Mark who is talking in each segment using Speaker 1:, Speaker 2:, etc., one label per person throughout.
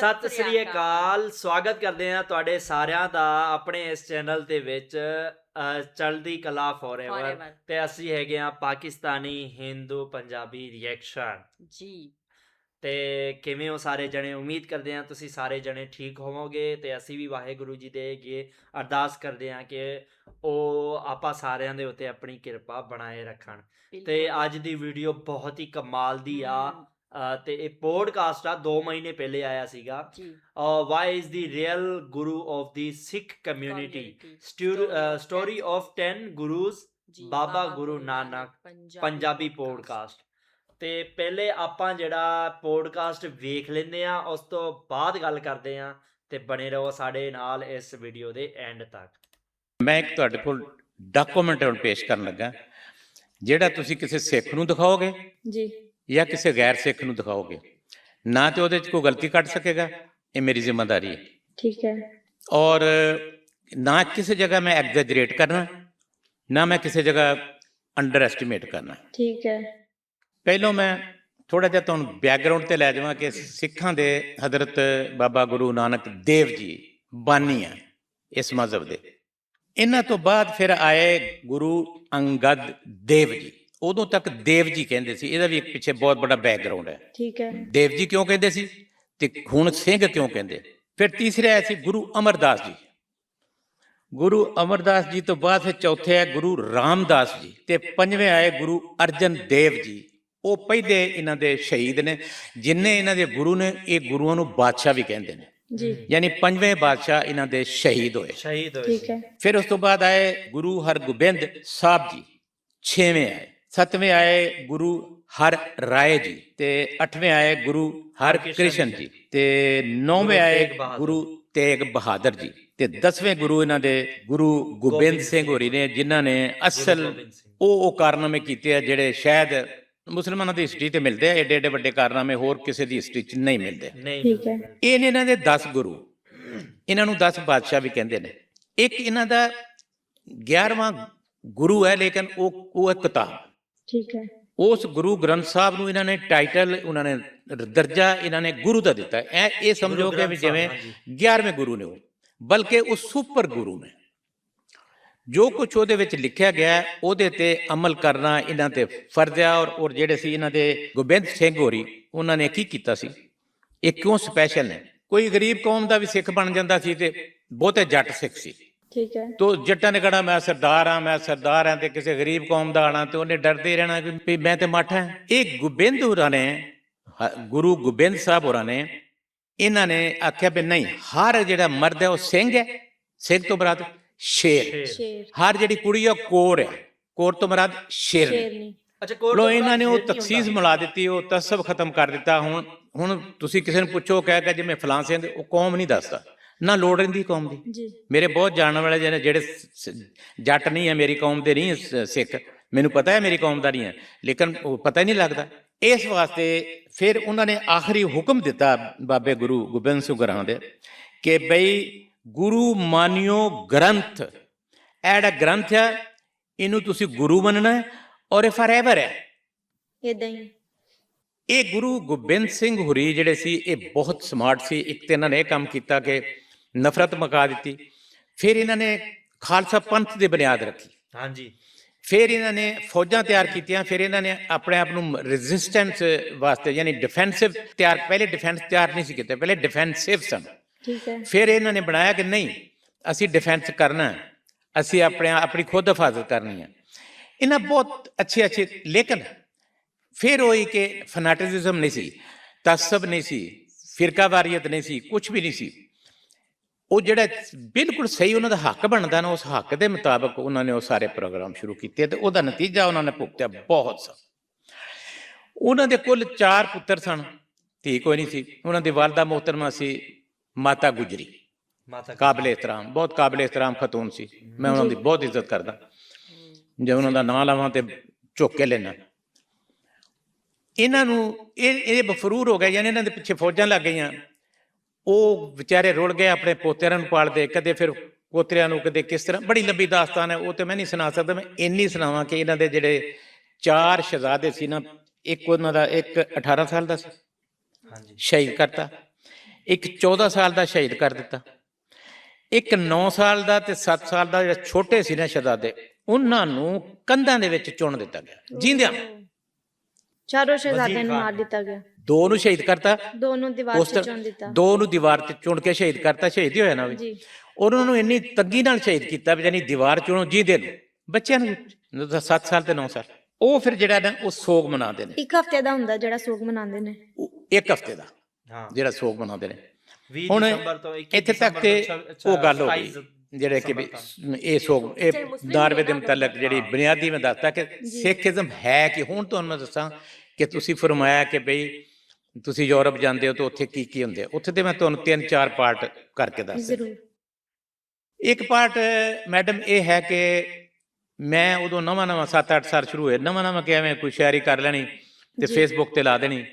Speaker 1: ਸਤਿ ਸ੍ਰੀ ਅਕਾਲ। ਸਵਾਗਤ ਕਰਦੇ ਹਾਂ ਤੁਹਾਡੇ ਸਾਰਿਆਂ ਦਾ ਆਪਣੇ ਇਸ ਚੈਨਲ ਦੇ ਵਿੱਚ ਚੜ੍ਹਦੀ ਕਲਾ ਫੋਰਐਵਰ। ਤੇ ਅਸੀਂ ਹੈਗੇ ਆ ਪਾਕਿਸਤਾਨੀ ਹਿੰਦੂ ਪੰਜਾਬੀ ਰਿਐਕਸ਼ਨ
Speaker 2: ਜੀ।
Speaker 1: ਤੇ ਕਿਵੇਂ ਹੋ ਸਾਰੇ ਜਣੇ? ਉਮੀਦ ਕਰਦੇ ਹਾਂ ਤੁਸੀਂ ਸਾਰੇ ਜਣੇ ਠੀਕ ਹੋਵੋਗੇ। ਤੇ ਅਸੀਂ ਵੀ ਵਾਹਿਗੁਰੂ ਜੀ ਦੇ ਅੱਗੇ ਅਰਦਾਸ ਕਰਦੇ ਹਾਂ ਕਿ ਉਹ ਆਪਾਂ ਸਾਰਿਆਂ ਦੇ ਉੱਤੇ ਆਪਣੀ ਕਿਰਪਾ ਬਣਾਏ ਰੱਖਣ। ਤੇ। ਅੱਜ ਦੀ ਵੀਡੀਓ ਬਹੁਤ ਹੀ ਕਮਾਲ ਦੀ ਆ। ਤੇ ਇਹ ਪੋਡਕਾਸਟ ਆ 2 ਮਹੀਨੇ ਪਹਿਲੇ ਆਇਆ ਸੀਗਾ।
Speaker 2: ਜੀ।
Speaker 1: Why is the real guru of the Sikh community story of 10 gurus Baba Guru Nanak Punjabi podcast ਤੇ ਪਹਿਲੇ ਆਪਾਂ ਜਿਹੜਾ ਪੋਡਕਾਸਟ ਵੇਖ ਲੈਂਦੇ ਆ ਉਸ ਤੋਂ ਬਾਅਦ ਗੱਲ ਕਰਦੇ ਆ ਤੇ ਬਣੇ ਰਹੋ ਸਾਡੇ ਨਾਲ ਇਸ ਵੀਡੀਓ ਦੇ ਐਂਡ ਤੱਕ।
Speaker 3: ਮੈਂ ਇੱਕ ਤੁਹਾਡੇ ਕੋਲ ਡਾਕੂਮੈਂਟ ਹੁਣ ਪੇਸ਼ ਕਰਨ ਲੱਗਾ। ਜਿਹੜਾ ਤੁਸੀਂ ਕਿਸੇ ਸਿੱਖ ਨੂੰ ਦਿਖਾਓਗੇ
Speaker 2: ਜੀ।
Speaker 3: ਜਾਂ ਕਿਸੇ ਗੈਰ ਸਿੱਖ ਨੂੰ ਦਿਖਾਓਗੇ। ਨਾ ਤੇ ਉਹਦੇ 'ਚ ਕੋਈ ਗਲਤੀ ਕੱਢ ਸਕੇਗਾ ਇਹ ਮੇਰੀ ਜ਼ਿੰਮੇਵਾਰੀ ਹੈ।
Speaker 2: ਠੀਕ ਹੈ।
Speaker 3: ਔਰ ਨਾ ਕਿਸੇ ਜਗ੍ਹਾ ਮੈਂ ਐਗਜ਼ੈਜਰੇਟ ਕਰਨਾ ਨਾ ਮੈਂ ਕਿਸੇ ਜਗ੍ਹਾ ਅੰਡਰ ਐਸਟੀਮੇਟ ਕਰਨਾ।
Speaker 2: ਠੀਕ ਹੈ।
Speaker 3: ਪਹਿਲੋਂ ਮੈਂ ਥੋੜਾ ਜਿਹਾ ਤੁਹਾਨੂੰ ਬੈਕਗ੍ਰਾਉਂਡ ਤੇ ਲੈ ਜਾਵਾਂ ਕਿ ਸਿੱਖਾਂ ਦੇ ਹਜ਼ਰਤ ਬਾਬਾ ਗੁਰੂ ਨਾਨਕ ਦੇਵ ਜੀ ਬਾਨੀ ਆ ਇਸ ਮਜ਼ਹਬ ਦੇ। ਇਹਨਾਂ ਤੋਂ ਬਾਅਦ ਫਿਰ ਆਏ ਗੁਰੂ ਅੰਗਦ ਦੇਵ ਜੀ। ਉਦੋਂ ਤੱਕ ਦੇਵ ਜੀ ਕਹਿੰਦੇ ਸੀ ਇਹਦਾ ਵੀ ਇੱਕ ਪਿੱਛੇ ਬਹੁਤ ਵੱਡਾ ਬੈਕਗ੍ਰਾਉਂਡ ਹੈ।
Speaker 2: ਠੀਕ ਹੈ।
Speaker 3: ਦੇਵ ਜੀ ਕਿਉਂ ਕਹਿੰਦੇ ਸੀ? ਤੇ ਹੁਣ ਸਿੰਘ ਕਿਉਂ ਕਹਿੰਦੇ? ਫਿਰ ਤੀਸਰੇ ਆਏ ਸੀ ਗੁਰੂ ਅਮਰਦਾਸ ਜੀ। ਗੁਰੂ ਅਮਰਦਾਸ ਜੀ ਤੋਂ ਬਾਅਦ ਫਿਰ ਚੌਥੇ ਆਏ ਗੁਰੂ ਰਾਮਦਾਸ ਜੀ ਤੇ ਪੰਜਵੇਂ ਆਏ ਗੁਰੂ ਅਰਜਨ ਦੇਵ ਜੀ। ਉਹ ਪਹਿਲੇ ਇਹਨਾਂ ਦੇ ਸ਼ਹੀਦ ਨੇ ਜਿਨਨੇ ਇਹਨਾਂ ਦੇ ਗੁਰੂ ਨੇ ਇਹ ਗੁਰੂਆਂ ਨੂੰ ਬਾਦਸ਼ਾਹ ਵੀ ਕਹਿੰਦੇ ਨੇ।
Speaker 2: ਜੀ।
Speaker 3: ਯਾਨੀ ਪੰਜਵੇਂ ਬਾਦਸ਼ਾਹ ਇਹਨਾਂ ਦੇ ਸ਼ਹੀਦ ਹੋਏ।
Speaker 1: ਸ਼ਹੀਦ ਹੋਏ
Speaker 2: ਠੀਕ। ਹੈ।
Speaker 3: ਫਿਰ ਉਸ ਤੋਂ ਬਾਅਦ ਆਏ ਗੁਰੂ ਹਰਗੋਬਿੰਦ ਸਾਹਿਬ ਜੀ ਛੇਵੇਂ ਆਏ। ਸੱਤਵੇਂ ਆਏ ਗੁਰੂ ਹਰ ਰਾਏ ਜੀ। ਤੇ ਅੱਠਵੇਂ ਆਏ ਗੁਰੂ ਹਰਕ੍ਰਿਸ਼ਨ ਜੀ। ਤੇ ਨੌਵੇਂ ਆਏ। ਗੁਰੂ ਤੇਗ ਬਹਾਦਰ ਜੀ। ਤੇ ਦਸਵੇਂ ਗੁਰੂ ਇਹਨਾਂ ਦੇ ਗੁਰੂ ਗੋਬਿੰਦ ਸਿੰਘ ਹੋਰੀ ਨੇ ਜਿਨ੍ਹਾਂ ਨੇ ਅਸਲ। ਉਹ ਉਹ ਕਾਰਨਾਮੇ ਕੀਤੇ ਆ ਜਿਹੜੇ ਸ਼ਾਇਦ ਮੁਸਲਮਾਨਾਂ ਦੀ ਹਿਸਟਰੀ ਤੇ ਮਿਲਦੇ ਆ ਏਡੇ ਏਡੇ ਵੱਡੇ ਕਾਰਨਾਮੇ ਹੋਰ ਕਿਸੇ ਦੀ ਹਿਸਟਰੀ 'ਚ ਨਹੀਂ ਮਿਲਦੇ।
Speaker 1: ਨਹੀਂ
Speaker 2: ਠੀਕ ਹੈ।
Speaker 3: ਇਹ ਨੇ ਇਹਨਾਂ ਦੇ 10 ਗੁਰੂ। ਇਹਨਾਂ ਨੂੰ 10 ਬਾਦਸ਼ਾਹ ਵੀ ਕਹਿੰਦੇ ਨੇ। ਇੱਕ ਇਹਨਾਂ ਦਾ 11ਵਾਂ ਗੁਰੂ ਹੈ ਲੇਕਿਨ ਉਹ ਉਹ ਹੈ ਕਿਤਾਬ।
Speaker 2: ਠੀਕ ਹੈ।
Speaker 3: ਉਸ ਗੁਰੂ ਗ੍ਰੰਥ ਸਾਹਿਬ ਨੂੰ ਇਹਨਾਂ ਨੇ ਟਾਈਟਲ ਉਹਨਾਂ ਨੇ ਦਰਜਾ ਇਹਨਾਂ ਨੇ ਗੁਰੂ ਦਾ ਦਿੱਤਾ। ਹੈ। ਇਹ ਇਹ ਸਮਝੋ ਕਿ ਵੀ ਜਿਵੇਂ
Speaker 1: ਹਾਂਜੀ।
Speaker 3: 11ਵੇਂ ਗੁਰੂ ਨੇ ਉਹ ਬਲਕਿ ਉਹ ਸੁਪਰ ਗੁਰੂ ਨੇ। ਜੋ ਕੁਝ ਉਹਦੇ ਵਿੱਚ ਲਿਖਿਆ ਗਿਆ ਉਹਦੇ ਤੇ ਅਮਲ ਕਰਨਾ ਇਹਨਾਂ ਤੇ ਫਰਜ਼ ਹੈ ਔਰ ਔਰ ਜਿਹੜੇ ਸੀ ਇਹਨਾਂ ਦੇ ਗੋਬਿੰਦ ਸਿੰਘ ਹੋਰੀ ਉਹਨਾਂ ਨੇ ਕੀ ਕੀਤਾ ਸੀ? ਇਹ ਕਿਉਂ ਸਪੈਸ਼ਲ ਨੇ? ਕੋਈ ਗਰੀਬ ਕੌਮ ਦਾ ਵੀ ਸਿੱਖ ਬਣ ਜਾਂਦਾ ਸੀ ਤੇ ਬਹੁਤੇ ਜੱਟ ਸਿੱਖ ਸੀ।
Speaker 2: ਠੀਕ ਹੈ।
Speaker 3: ਤੋ ਜੱਟਾਂ ਨੇ ਕਹਣਾ ਮੈਂ ਸਰਦਾਰ ਆ ਮੈਂ ਸਰਦਾਰ ਆ ਤੇ ਕਿਸੇ ਗਰੀਬ ਕੌਮ ਦਾ ਆਣਾ ਤੇ ਉਹਨੇ ਡਰਦੇ ਰਹਿਣਾ ਕਿ ਮੈਂ ਤੇ ਮੱਠ ਹਾਂ। ਇਹ ਗੋਬਿੰਦ ਹੋਰਾਂ ਨੇ ਗੁਰੂ ਗੋਬਿੰਦ ਸਾਹਿਬ ਹੋਰਾਂ ਨੇ ਇਹਨਾਂ ਨੇ ਆਖਿਆ ਵੀ ਨਹੀਂ ਹਰ ਜਿਹੜਾ ਮਰਦ ਹੈ ਉਹ ਸਿੰਘ ਹੈ। ਸਿੰਘ ਤੋਂ ਮੁਰਾਦ ਸ਼ੇਰ। ਹਰ ਜਿਹੜੀ ਕੁੜੀ ਆ ਕੋਰ ਹੈ। ਕੋਰ ਤੋਂ ਮੁਰਾਦ ਸ਼ੇਰ
Speaker 1: ਅੱਛਾ ਕੋਟ
Speaker 3: ਲੋ ਇਹਨਾਂ ਨੇ ਉਹ ਤਖਸੀਸ ਮਿਲਾ ਦਿੱਤੀ ਉਹ ਤਸਬ ਖਤਮ ਕਰ ਦਿੱਤਾ। ਹੁਣ ਹੁਣ ਤੁਸੀਂ ਕਿਸੇ ਨੂੰ ਪੁੱਛੋ ਕਹੇਗਾ ਜਿਵੇਂ ਫਲਾਂ ਸਿੰਘ ਉਹ ਕੌਮ ਨਹੀਂ ਦੱਸਦਾ। ਨਾ ਲੋੜ ਰਹਿੰਦੀ ਕੌਮ ਦੀ। ਮੇਰੇ ਬਹੁਤ ਜਾਣਨ ਵਾਲੇ ਜਿਹੜੇ ਜੱਟ ਨਹੀਂ ਹੈ ਮੇਰੀ ਕੌਮ ਦੇ ਨਹੀਂ ਸਿੱਖ। ਮੈਨੂੰ ਪਤਾ ਹੈ ਮੇਰੀ ਕੌਮ ਦਾ ਨਹੀਂ ਹੈ ਲੇਕਿਨ ਉਹ ਪਤਾ ਹੀ ਨਹੀਂ ਲੱਗਦਾ। ਇਸ ਵਾਸਤੇ ਫਿਰ ਉਹਨਾਂ ਨੇ ਆਖਰੀ ਹੁਕਮ ਦਿੱਤਾ ਬਾਬੇ ਗੁਰੂ ਗੋਬਿੰਦ ਸਿੰਘ ਗੁਰਾਂ ਦੇ ਕਿ ਬਈ ਗੁਰੂ ਮਾਨਿਓ ਗ੍ਰੰਥ। ਜਿਹੜਾ ਗ੍ਰੰਥ ਹੈ ਇਹਨੂੰ ਤੁਸੀਂ ਗੁਰੂ ਮੰਨਣਾ ਹੈ ਔਰ ਇਹ ਫਾਰਐਵਰ ਹੈ।
Speaker 2: ਇਦਾਂ ਹੀ।
Speaker 3: ਇਹ ਗੁਰੂ ਗੋਬਿੰਦ ਸਿੰਘ ਹੁਰੀ ਜਿਹੜੇ ਸੀ ਇਹ ਬਹੁਤ ਸਮਾਰਟ ਸੀ। ਇੱਕ ਤੇ ਇਹਨਾਂ ਨੇ ਇਹ ਕੰਮ ਕੀਤਾ ਕਿ ਨਫ਼ਰਤ ਮਕਾ ਦਿੱਤੀ। ਫਿਰ ਇਹਨਾਂ ਨੇ ਖਾਲਸਾ ਪੰਥ ਦੀ ਬੁਨਿਆਦ ਰੱਖੀ।
Speaker 1: ਹਾਂਜੀ।
Speaker 3: ਫਿਰ ਇਹਨਾਂ ਨੇ ਫੌਜਾਂ ਤਿਆਰ ਕੀਤੀਆਂ। ਫਿਰ ਇਹਨਾਂ ਨੇ ਆਪਣੇ ਆਪ ਨੂੰ ਰੈਜ਼ਿਸਟੈਂਸ ਵਾਸਤੇ ਯਾਨੀ ਡਿਫੈਂਸਿਵ ਤਿਆਰ ਪਹਿਲੇ ਡਿਫੈਂਸ ਤਿਆਰ ਨਹੀਂ ਸੀ ਕੀਤੇ ਪਹਿਲੇ ਡਿਫੈਂਸਿਵ ਸਨ।
Speaker 2: ਠੀਕ ਹੈ।
Speaker 3: ਫਿਰ ਇਹਨਾਂ ਨੇ ਬਣਾਇਆ ਕਿ ਨਹੀਂ ਅਸੀਂ ਡਿਫੈਂਸ ਕਰਨਾ ਹੈ ਅਸੀਂ ਆਪਣੇ ਆਪਣੀ ਖੁਦ ਹਿਫਾਜ਼ਤ ਕਰਨੀ ਹੈ। ਇਹਨਾਂ ਬਹੁਤ ਅੱਛੇ ਅੱਛੇ ਲੇਕਿਨ ਫਿਰ ਉਹੀ ਕਿ ਫਨਾਟਿਜ਼ਮ ਨਹੀਂ ਸੀ ਤਸਬ ਨਹੀਂ ਸੀ ਫਿਰਕਾਵਾਰੀਅਤ ਨਹੀਂ ਸੀ ਕੁਝ ਵੀ ਨਹੀਂ ਸੀ। ਉਹ ਜਿਹੜਾ ਬਿਲਕੁਲ ਸਹੀ ਉਹਨਾਂ ਦਾ ਹੱਕ ਬਣਦਾ ਨਾ ਉਸ ਹੱਕ ਦੇ ਮੁਤਾਬਕ ਉਹਨਾਂ ਨੇ ਉਹ ਸਾਰੇ ਪ੍ਰੋਗਰਾਮ ਸ਼ੁਰੂ ਕੀਤੇ ਤੇ ਉਹਦਾ ਨਤੀਜਾ ਉਹਨਾਂ ਨੇ ਭੁਗਤਿਆ ਬਹੁਤ ਸਾ ਉਹਨਾਂ ਦੇ ਕੁੱਲ 4 ਪੁੱਤਰ ਸਨ। ਧੀ ਕੋਈ ਨਹੀਂ ਸੀ। ਉਹਨਾਂ ਦੀ ਵਾਲਦਾ ਮੁਹਤਰਮਾ ਸੀ ਮਾਤਾ ਗੁਜਰੀ।
Speaker 1: ਮਾਤਾ
Speaker 3: ਕਾਬਲੇ ਇਤਰਾਮ ਬਹੁਤ ਕਾਬਲੇ ਇਤਰਾਮ ਖਤੂਨ ਸੀ। ਮੈਂ ਉਹਨਾਂ ਦੀ ਬਹੁਤ ਇੱਜ਼ਤ ਕਰਦਾ। ਜੇ ਉਹਨਾਂ ਦਾ ਨਾਂ ਲਵਾਂ ਤੇ ਝੁੱਕ ਕੇ ਲੈਣਾ ਇਹਨਾਂ ਨੂੰ ਇਹ ਇਹ ਬਫਰੂਰ ਹੋ ਗਿਆ ਯਾਨੀ ਇਹਨਾਂ ਦੇ ਪਿੱਛੇ ਫੌਜਾਂ ਲੱਗ ਗਈਆਂ। ਉਹ ਵਿਚਾਰੇ ਰੁਲ ਗਏ ਆਪਣੇ ਪੋਤਿਆਂ ਨੂੰ ਪਾਲਦੇ ਕਦੇ ਫਿਰ ਪੋਤਰਿਆਂ ਨੂੰ ਕਦੇ ਕਿਸ ਤਰ੍ਹਾਂ ਬੜੀ ਲੰਬੀ ਦਾਸਤਾਨ ਹੈ ਉਹ ਤੇ ਮੈਂ ਨਹੀਂ ਸੁਣਾ ਸਕਦਾ ਮੈਂ ਇੰਨੀ ਸੁਣਾਵਾਂ ਕਿ ਇਹਨਾਂ ਦੇ ਜਿਹੜੇ ਚਾਰ ਸ਼ਹਜ਼ਾਦੇ ਸੀ ਨਾ ਇੱਕ ਉਹਨਾਂ ਦਾ ਇੱਕ 18 ਸਾਲ ਦਾ ਸੀ
Speaker 1: ਹਾਂਜੀ
Speaker 3: ਸ਼ਹੀਦ ਕਰਤਾ ਇੱਕ 14 ਸਾਲ ਦਾ ਸ਼ਹੀਦ ਕਰ ਦਿੱਤਾ ਇੱਕ 9 ਸਾਲ ਦਾ ਤੇ 7 ਸਾਲ ਦਾ ਜਿਹੜਾ ਛੋਟੇ ਸੀ ਨਾ ਸ਼ਹਜ਼ਾਦੇ ਉਹਨਾਂ ਨੂੰ ਕੰਧਾਂ ਦੇ ਵਿੱਚ ਚੁਣ ਦਿੱਤਾ ਗਿਆ ਜਿੰਦਿਆਂ।
Speaker 2: ਚਾਰੋਂ ਸ਼ਹਿਜ਼ਾਦਿਆਂ ਨੂੰ ਮਾਰ। ਦਿੱਤਾ ਗਿਆ
Speaker 3: ਦੋ ਨੂੰ ਸ਼ਹੀਦ ਕਰਤਾ।
Speaker 2: ਦੋ ਨੂੰ ਦੀਵਾਰ
Speaker 3: ਤਰ੍ਹਾਂ
Speaker 2: ਚੁਣ ਦਿੱਤਾ।
Speaker 3: ਦੋ ਨੂੰ ਦੀਵਾਰ ਤੇ ਚੁਣ ਕੇ ਸ਼ਹੀਦ ਕਰਤਾ। ਸ਼ਹੀਦ ਹੀ ਹੋਇਆ ਨਾ ਵੀ।
Speaker 2: ਜੀ।
Speaker 3: ਉਹਨਾਂ ਨੂੰ ਇੰਨੀ ਤੰਗੀ ਨਾਲ ਸ਼ਹੀਦ ਕੀਤਾ ਵੀ ਜਾਨੀ ਦੀਵਾਰ ਚੁਣੋ ਜਿਹਦੇ ਨੂੰ। ਬੱਚਿਆਂ ਨੂੰ 7 ਸਾਲ ਤੇ 9 ਸਾਲ। ਉਹ ਫਿਰ ਜਿਹੜਾ ਨਾ ਉਹ ਸੋਗ ਮਨਾਉਂਦੇ ਨੇ।
Speaker 2: ਇੱਕ ਹਫ਼ਤੇ ਦਾ ਹੁੰਦਾ ਜਿਹੜਾ ਸੋਗ ਮਨਾਉਂਦੇ ਨੇ।
Speaker 3: ਉਹ ਇੱਕ ਹਫ਼ਤੇ ਦਾ
Speaker 1: ਹਾਂ।
Speaker 3: ਜਿਹੜਾ ਸੋਗ ਮਨਾਉਂਦੇ ਨੇ।
Speaker 1: 20
Speaker 3: ਹੁਣ
Speaker 1: ਦਸੰਬਰ ਤੋਂ 21
Speaker 3: ਇੱਥੇ ਤੱਕ ਤੇ
Speaker 1: ਤੋਂ
Speaker 3: ਉਹ ਗੱਲ ਹੋ ਗਈ। ਜਿਹੜੇ ਕਿ ਇਹ ਸੋਗ ਇਹ ਦਾਰਵੇ ਦੇ ਮੁਤਲਕ ਜਿਹੜੀ ਬੁਨਿਆਦੀ ਮੈਂ ਦੱਸਤਾ ਕਿ ਸਿੱਖੀਜ਼ਮ ਹੈ ਕਿ ਹੁਣ ਤੁਹਾਨੂੰ ਮੈਂ ਦੱਸਾਂ ਕਿ ਤੁਸੀਂ ਫਰਮਾਇਆ ਕਿ ਬਈ ਤੁਸੀਂ ਯੂਰਪ ਜਾਂਦੇ ਹੋ ਤਾਂ ਉੱਥੇ ਕੀ ਕੀ ਹੁੰਦੇ ਆ? ਉੱਥੇ ਤੇ ਮੈਂ ਤੁਹਾਨੂੰ ਤਿੰਨ ਚਾਰ ਪਾਰਟ ਕਰਕੇ ਦੱਸਦਾ
Speaker 2: ਜ਼ਰੂਰ।
Speaker 3: ਇੱਕ ਪਾਰਟ ਮੈਡਮ ਇਹ ਹੈ ਕਿ ਮੈਂ ਉਦੋਂ ਨਵਾਂ ਨਵਾਂ 7-8 ਸਾਲ ਸ਼ੁਰੂ ਹੋਏ। ਨਵਾਂ ਨਵਾਂ ਕਿਵੇਂ ਕੋਈ ਸ਼ਾਇਰੀ ਕਰ ਲੈਣੀ ਤੇ। ਫੇਸਬੁੱਕ ਤੇ ਲਾ ਦੇਣੀ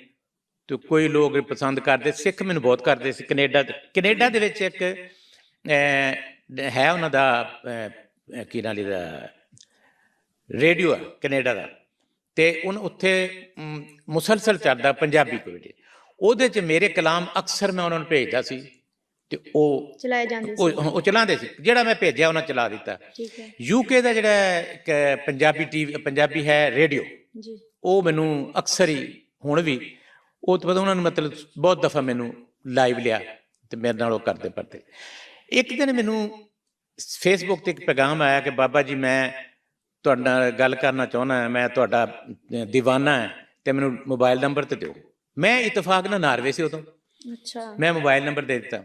Speaker 3: ਤੇ ਕੋਈ ਲੋਕ ਪਸੰਦ ਕਰਦੇ ਸਿੱਖ ਮੈਨੂੰ ਬਹੁਤ ਕਰਦੇ ਸੀ। ਕੈਨੇਡਾ ਕੈਨੇਡਾ ਦੇ ਵਿੱਚ ਇੱਕ ਹੈ ਉਹਨਾਂ ਦਾ ਕੀ ਨਾਲ ਇਹਦਾ ਰੇਡੀਓ ਕੈਨੇਡਾ ਦਾ। ਤੇ ਉਹ ਉੱਥੇ ਮੁਸਲਸਲ ਚੱਲਦਾ ਪੰਜਾਬੀ ਕੋਈ ਉਹਦੇ ਚ ਮੇਰੇ ਕਲਾਮ ਅਕਸਰ ਮੈਂ ਉਹਨਾਂ ਨੂੰ ਭੇਜਦਾ ਸੀ ਤੇ ਉਹ
Speaker 2: ਚਲਾਏ ਜਾਂਦੇ ਸੀ।
Speaker 3: ਉਹ ਚਲਾਉਂਦੇ ਸੀ। ਜਿਹੜਾ ਮੈਂ ਭੇਜਿਆ ਉਹਨਾਂ ਚਲਾ ਦਿੱਤਾ।
Speaker 2: ਠੀਕ ਹੈ।
Speaker 3: ਯੂਕੇ ਦਾ ਜਿਹੜਾ ਪੰਜਾਬੀ ਟੀਵੀ ਪੰਜਾਬੀ ਹੈ ਰੇਡੀਓ।
Speaker 2: ਜੀ।
Speaker 3: ਉਹ ਮੈਨੂੰ ਅਕਸਰ ਹੀ ਹੁਣ ਵੀ ਉਹ ਤੋਂ ਬਾਅਦ ਉਹਨਾਂ ਨੇ ਮਤਲਬ ਬਹੁਤ ਦਫਾ ਮੈਨੂੰ ਲਾਈਵ ਲਿਆ ਤੇ ਮੇਰੇ ਨਾਲ ਉਹ ਕਰਦੇ ਪਰਦੇ। ਇੱਕ ਦਿਨ ਮੈਨੂੰ ਫੇਸਬੁੱਕ ਤੇ ਇੱਕ ਪੈਗਾਮ ਆਇਆ ਕਿ ਬਾਬਾ ਜੀ ਮੈਂ ਤੁਹਾਡੇ ਗੱਲ ਕਰਨਾ ਚਾਹੁੰਦਾ ਹਾਂ ਮੈਂ ਤੁਹਾਡਾ دیਵਾਨਾ ਹਾਂ ਤੇ ਮੈਨੂੰ ਮੋਬਾਈਲ ਨੰਬਰ ਤੇ ਦਿਓ। ਮੈਂ ਇਤਫਾਕ ਨਾਲ ਨਾਰਵੇ ਸੀ ਉਦੋਂ।
Speaker 2: ਅੱਛਾ।
Speaker 3: ਮੈਂ ਮੋਬਾਈਲ ਨੰਬਰ ਦੇ ਦਿੱਤਾ।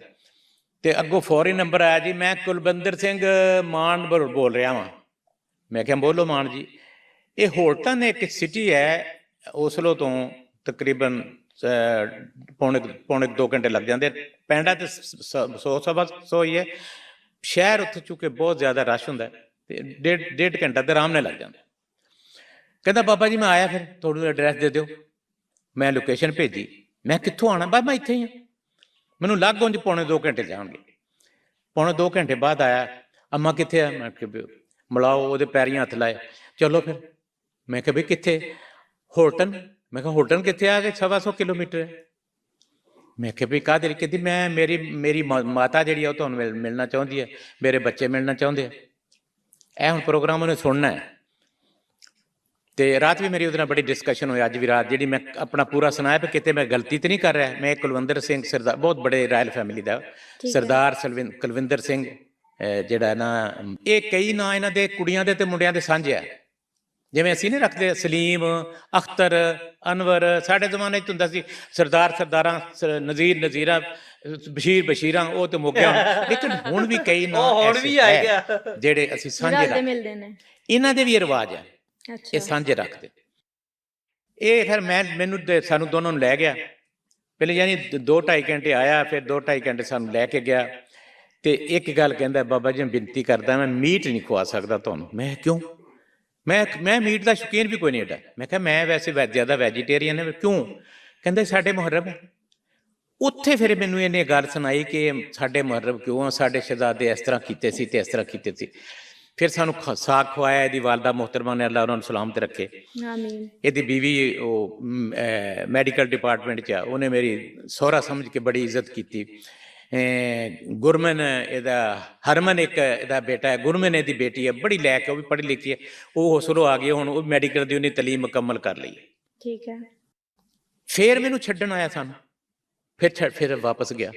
Speaker 3: ਤੇ ਅੱਗੋਂ ਫੌਰੀ ਨੰਬਰ ਆਇਆ ਜੀ ਮੈਂ ਕੁਲਵਿੰਦਰ ਸਿੰਘ ਮਾਨ ਬੋਲ ਬੋਲ ਰਿਹਾ ਵਾਂ। ਮੈਂ ਕਿਹਾ ਬੋਲੋ ਮਾਨ ਜੀ। ਇਹ ਹੋਲਟਨ ਇੱਕ ਸਿਟੀ ਹੈ ਓਸਲੋ ਤੋਂ ਤਕਰੀਬਨ ਪੌਣੇ ਪੌਣੇ 2 ਘੰਟੇ ਲੱਗ ਜਾਂਦੇ। ਪਿੰਡਾਂ ਤੇ 100 ਸਵਾ 100 ਹੀ ਹੈ। ਸ਼ਹਿਰ ਉੱਥੇ ਚੁੱਕੇ ਬਹੁਤ ਜ਼ਿਆਦਾ ਰਸ਼ ਹੁੰਦਾ ਹੈ। ਤੇ ਡੇਢ ਡੇਢ ਘੰਟਾ ਤੇ ਆਰਾਮ ਨਾਲ ਲੱਗ ਜਾਂਦਾ। ਕਹਿੰਦਾ, ਬਾਬਾ ਜੀ, ਮੈਂ ਆਇਆ ਫਿਰ, ਤੁਹਾਨੂੰ ਐਡਰੈਸ ਦੇ ਦਿਓ। ਮੈਂ ਲੋਕੇਸ਼ਨ ਭੇਜੀ। ਮੈਂ ਕਿੱਥੋਂ ਆਣਾ ਬਾਬਾ ਮੈਂ ਇੱਥੇ ਹੀ ਹਾਂ ਮੈਨੂੰ ਲੱਗ ਉਂਝ ਪੌਣੇ 2 ਘੰਟੇ ਜਾਣਗੇ। ਪੌਣੇ 2 ਘੰਟੇ ਬਾਅਦ ਆਇਆ, ਅੰਮਾ ਕਿੱਥੇ ਆ? ਮੈਂ ਕਿਹਾ ਵੀ ਮਿਲਾਓ, ਉਹਦੇ ਪੈਰੀਂ ਹੱਥ ਲਾਏ ਚਲੋ ਫਿਰ। ਮੈਂ ਕਿਹਾ ਵੀ ਕਿੱਥੇ? ਹੋਟਨ ਮੈਂ ਕਿਹਾ ਹੋਟਨ ਕਿੱਥੇ ਆ? ਕੇ ਸਵਾ ਸੌ ਕਿਲੋਮੀਟਰ ਹੈ। ਮੈਂ ਕਿਹਾ ਵੀ ਕਾਹਦੇ ਲਈ? ਕਹਿੰਦੀ, ਮੈਂ, ਮੇਰੀ ਮੇਰੀ ਮਾ- ਮਾਤਾ ਜਿਹੜੀ ਆ, ਉਹ ਤੁਹਾਨੂੰ ਮਿਲ- ਮਿਲਣਾ ਚਾਹੁੰਦੀ ਹੈ। ਮੇਰੇ ਬੱਚੇ ਮਿਲਣਾ ਚਾਹੁੰਦੇ ਆ। ਇਹ ਹੁਣ ਪ੍ਰੋਗਰਾਮ ਉਹਨੇ ਸੁਣਨਾ ਹੈ। ਤੇ ਰਾਤ ਵੀ ਮੇਰੀ ਉਹਦੇ ਨਾਲ ਬੜੀ ਡਿਸਕਸ਼ਨ ਹੋਈ ਅੱਜ ਵੀ ਰਾਤ ਜਿਹੜੀ ਮੈਂ ਆਪਣਾ ਪੂਰਾ ਸੁਣਾਇਆ ਕਿ ਕਿਤੇ ਮੈਂ ਗਲਤੀ ਤੇ ਨਹੀਂ ਕਰ ਰਿਹਾ। ਮੈਂ ਕੁਲਵੰਦਰ ਸਿੰਘ ਸਰਦਾਰ ਬਹੁਤ ਬੜੇ ਰਾਇਲ ਫੈਮਿਲੀ ਦਾ। ਸਰਦਾਰ ਕੁਲਵਿੰਦਰ ਸਿੰਘ ਜਿਹੜਾ ਨਾ ਇਹ ਕਈ ਨਾਂ ਇਹਨਾਂ ਦੇ ਕੁੜੀਆਂ ਦੇ ਤੇ ਮੁੰਡਿਆਂ ਦੇ ਸਾਂਝੇ ਆ। ਜਿਵੇਂ ਅਸੀਂ ਨਹੀਂ ਰੱਖਦੇ ਸਲੀਮ ਅਖਤਰ ਅਨਵਰ ਸਾਡੇ ਜ਼ਮਾਨੇ 'ਚ ਹੁੰਦਾ ਸੀ ਸਰਦਾਰ ਸਰਦਾਰਾਂ ਨਜ਼ੀਰ ਨਜ਼ੀਰਾ ਬਸ਼ੀਰ ਬਸ਼ੀਰਾਂ ਉਹ ਤੇ ਮੁੱਕ ਗਿਆ। ਲੇਕਿਨ ਹੁਣ ਵੀ ਕਈ ਨਾਂ
Speaker 1: ਉਹ ਹੁਣ ਵੀ
Speaker 3: ਹੈ
Speaker 1: ਗਿਆ।
Speaker 3: ਜਿਹੜੇ ਅਸੀਂ ਸਾਂਝੇ
Speaker 2: ਰਲਦੇ
Speaker 3: ਰੱਖ
Speaker 2: ਮਿਲਦੇ ਨੇ।
Speaker 3: ਇਹਨਾਂ ਦੇ ਵੀ ਰਿਵਾਜ ਹੈ। ਇਹ ਸਾਂਝੇ ਰੱਖਦੇ। ਇਹ ਫਿਰ ਮੈਂ ਮੈਨੂੰ ਤੇ ਸਾਨੂੰ ਦੋਨੋਂ ਨੂੰ ਲੈ ਗਿਆ। ਪਹਿਲੇ ਯਾਨੀ 2.5 ਘੰਟੇ ਆਇਆ ਫਿਰ 2.5 ਘੰਟੇ ਸਾਨੂੰ ਲੈ ਕੇ ਗਿਆ। ਤੇ ਇੱਕ ਗੱਲ ਕਹਿੰਦਾ ਬਾਬਾ ਜੀ ਮੈਂ ਬੇਨਤੀ ਕਰਦਾ ਮੈਂ ਮੀਟ ਨਹੀਂ ਖਵਾ ਸਕਦਾ ਤੁਹਾਨੂੰ। ਮੈਂ ਕਿਉਂ? ਮੈਂ ਮੈਂ ਮੀਟ ਦਾ ਸ਼ੌਕੀਨ ਵੀ ਕੋਈ ਨਹੀਂ ਏਡਾ ਮੈਂ ਕਿਹਾ ਮੈਂ ਵੈਸੇ ਵੈ ਜ਼ਿਆਦਾ ਵੈਜੀਟੇਰੀਅਨ ਹਾਂ ਕਿਉਂ? ਕਹਿੰਦੇ ਸਾਡੇ ਮੁਹਰਮ ਹੈ। ਉੱਥੇ ਫਿਰ ਮੈਨੂੰ ਇਹਨੇ ਗੱਲ ਸੁਣਾਈ ਕਿ ਸਾਡੇ ਮੁਹਰਮ ਕਿਉਂ ਆ? ਸਾਡੇ ਸ਼ਹਜ਼ਾਦੇ ਇਸ ਤਰ੍ਹਾਂ ਕੀਤੇ ਸੀ ਤੇ ਇਸ ਤਰ੍ਹਾਂ ਕੀਤੇ ਸੀ। ਫਿਰ ਸਾਨੂੰ ਖ- ਸਾਗ ਖਵਾਇਆ ਇਹਦੀ ਵਾਲਦਾ ਮੁਹਤਰਮਾ ਨੇ ਅੱਲਾਹ ਉਹਨਾਂ ਨੂੰ ਸਲਾਮ ਤੇ ਰੱਖੇ।
Speaker 2: ਆਮੀਨ।
Speaker 3: ਇਹਦੀ ਬੀਵੀ ਉਹ ਮੈਡੀਕਲ ਡਿਪਾਰਟਮੈਂਟ 'ਚ ਆ। ਉਹਨੇ ਮੇਰੀ ਸਹੁਰਾ ਸਮਝ ਕੇ ਬੜੀ ਇੱਜ਼ਤ ਕੀਤੀ। ਗੁਰਮਨ ਇਹਦਾ ਹਰਮਨ ਇੱਕ ਇਹਦਾ ਬੇਟਾ ਹੈ। ਗੁਰਮਨ ਇਹਦੀ ਬੇਟੀ ਹੈ। ਬੜੀ ਲੈ ਕੇ ਉਹ ਵੀ ਪੜ੍ਹੀ ਲਿਖੀ ਹੈ। ਉਹ ਹਸਰੋ ਆ ਗਈ ਹੁਣ ਉਹ ਮੈਡੀਕਲ ਦੀ ਉਹਨੇ ਤਾਲੀਮ ਮੁਕੰਮਲ ਕਰ ਲਈ।
Speaker 2: ਠੀਕ ਹੈ।
Speaker 3: ਫੇਰ ਮੈਨੂੰ ਛੱਡਣ ਆਇਆ ਸਾਨੂੰ। ਫਿਰ ਛੱਡ ਫਿਰ ਵਾਪਸ ਗਿਆ।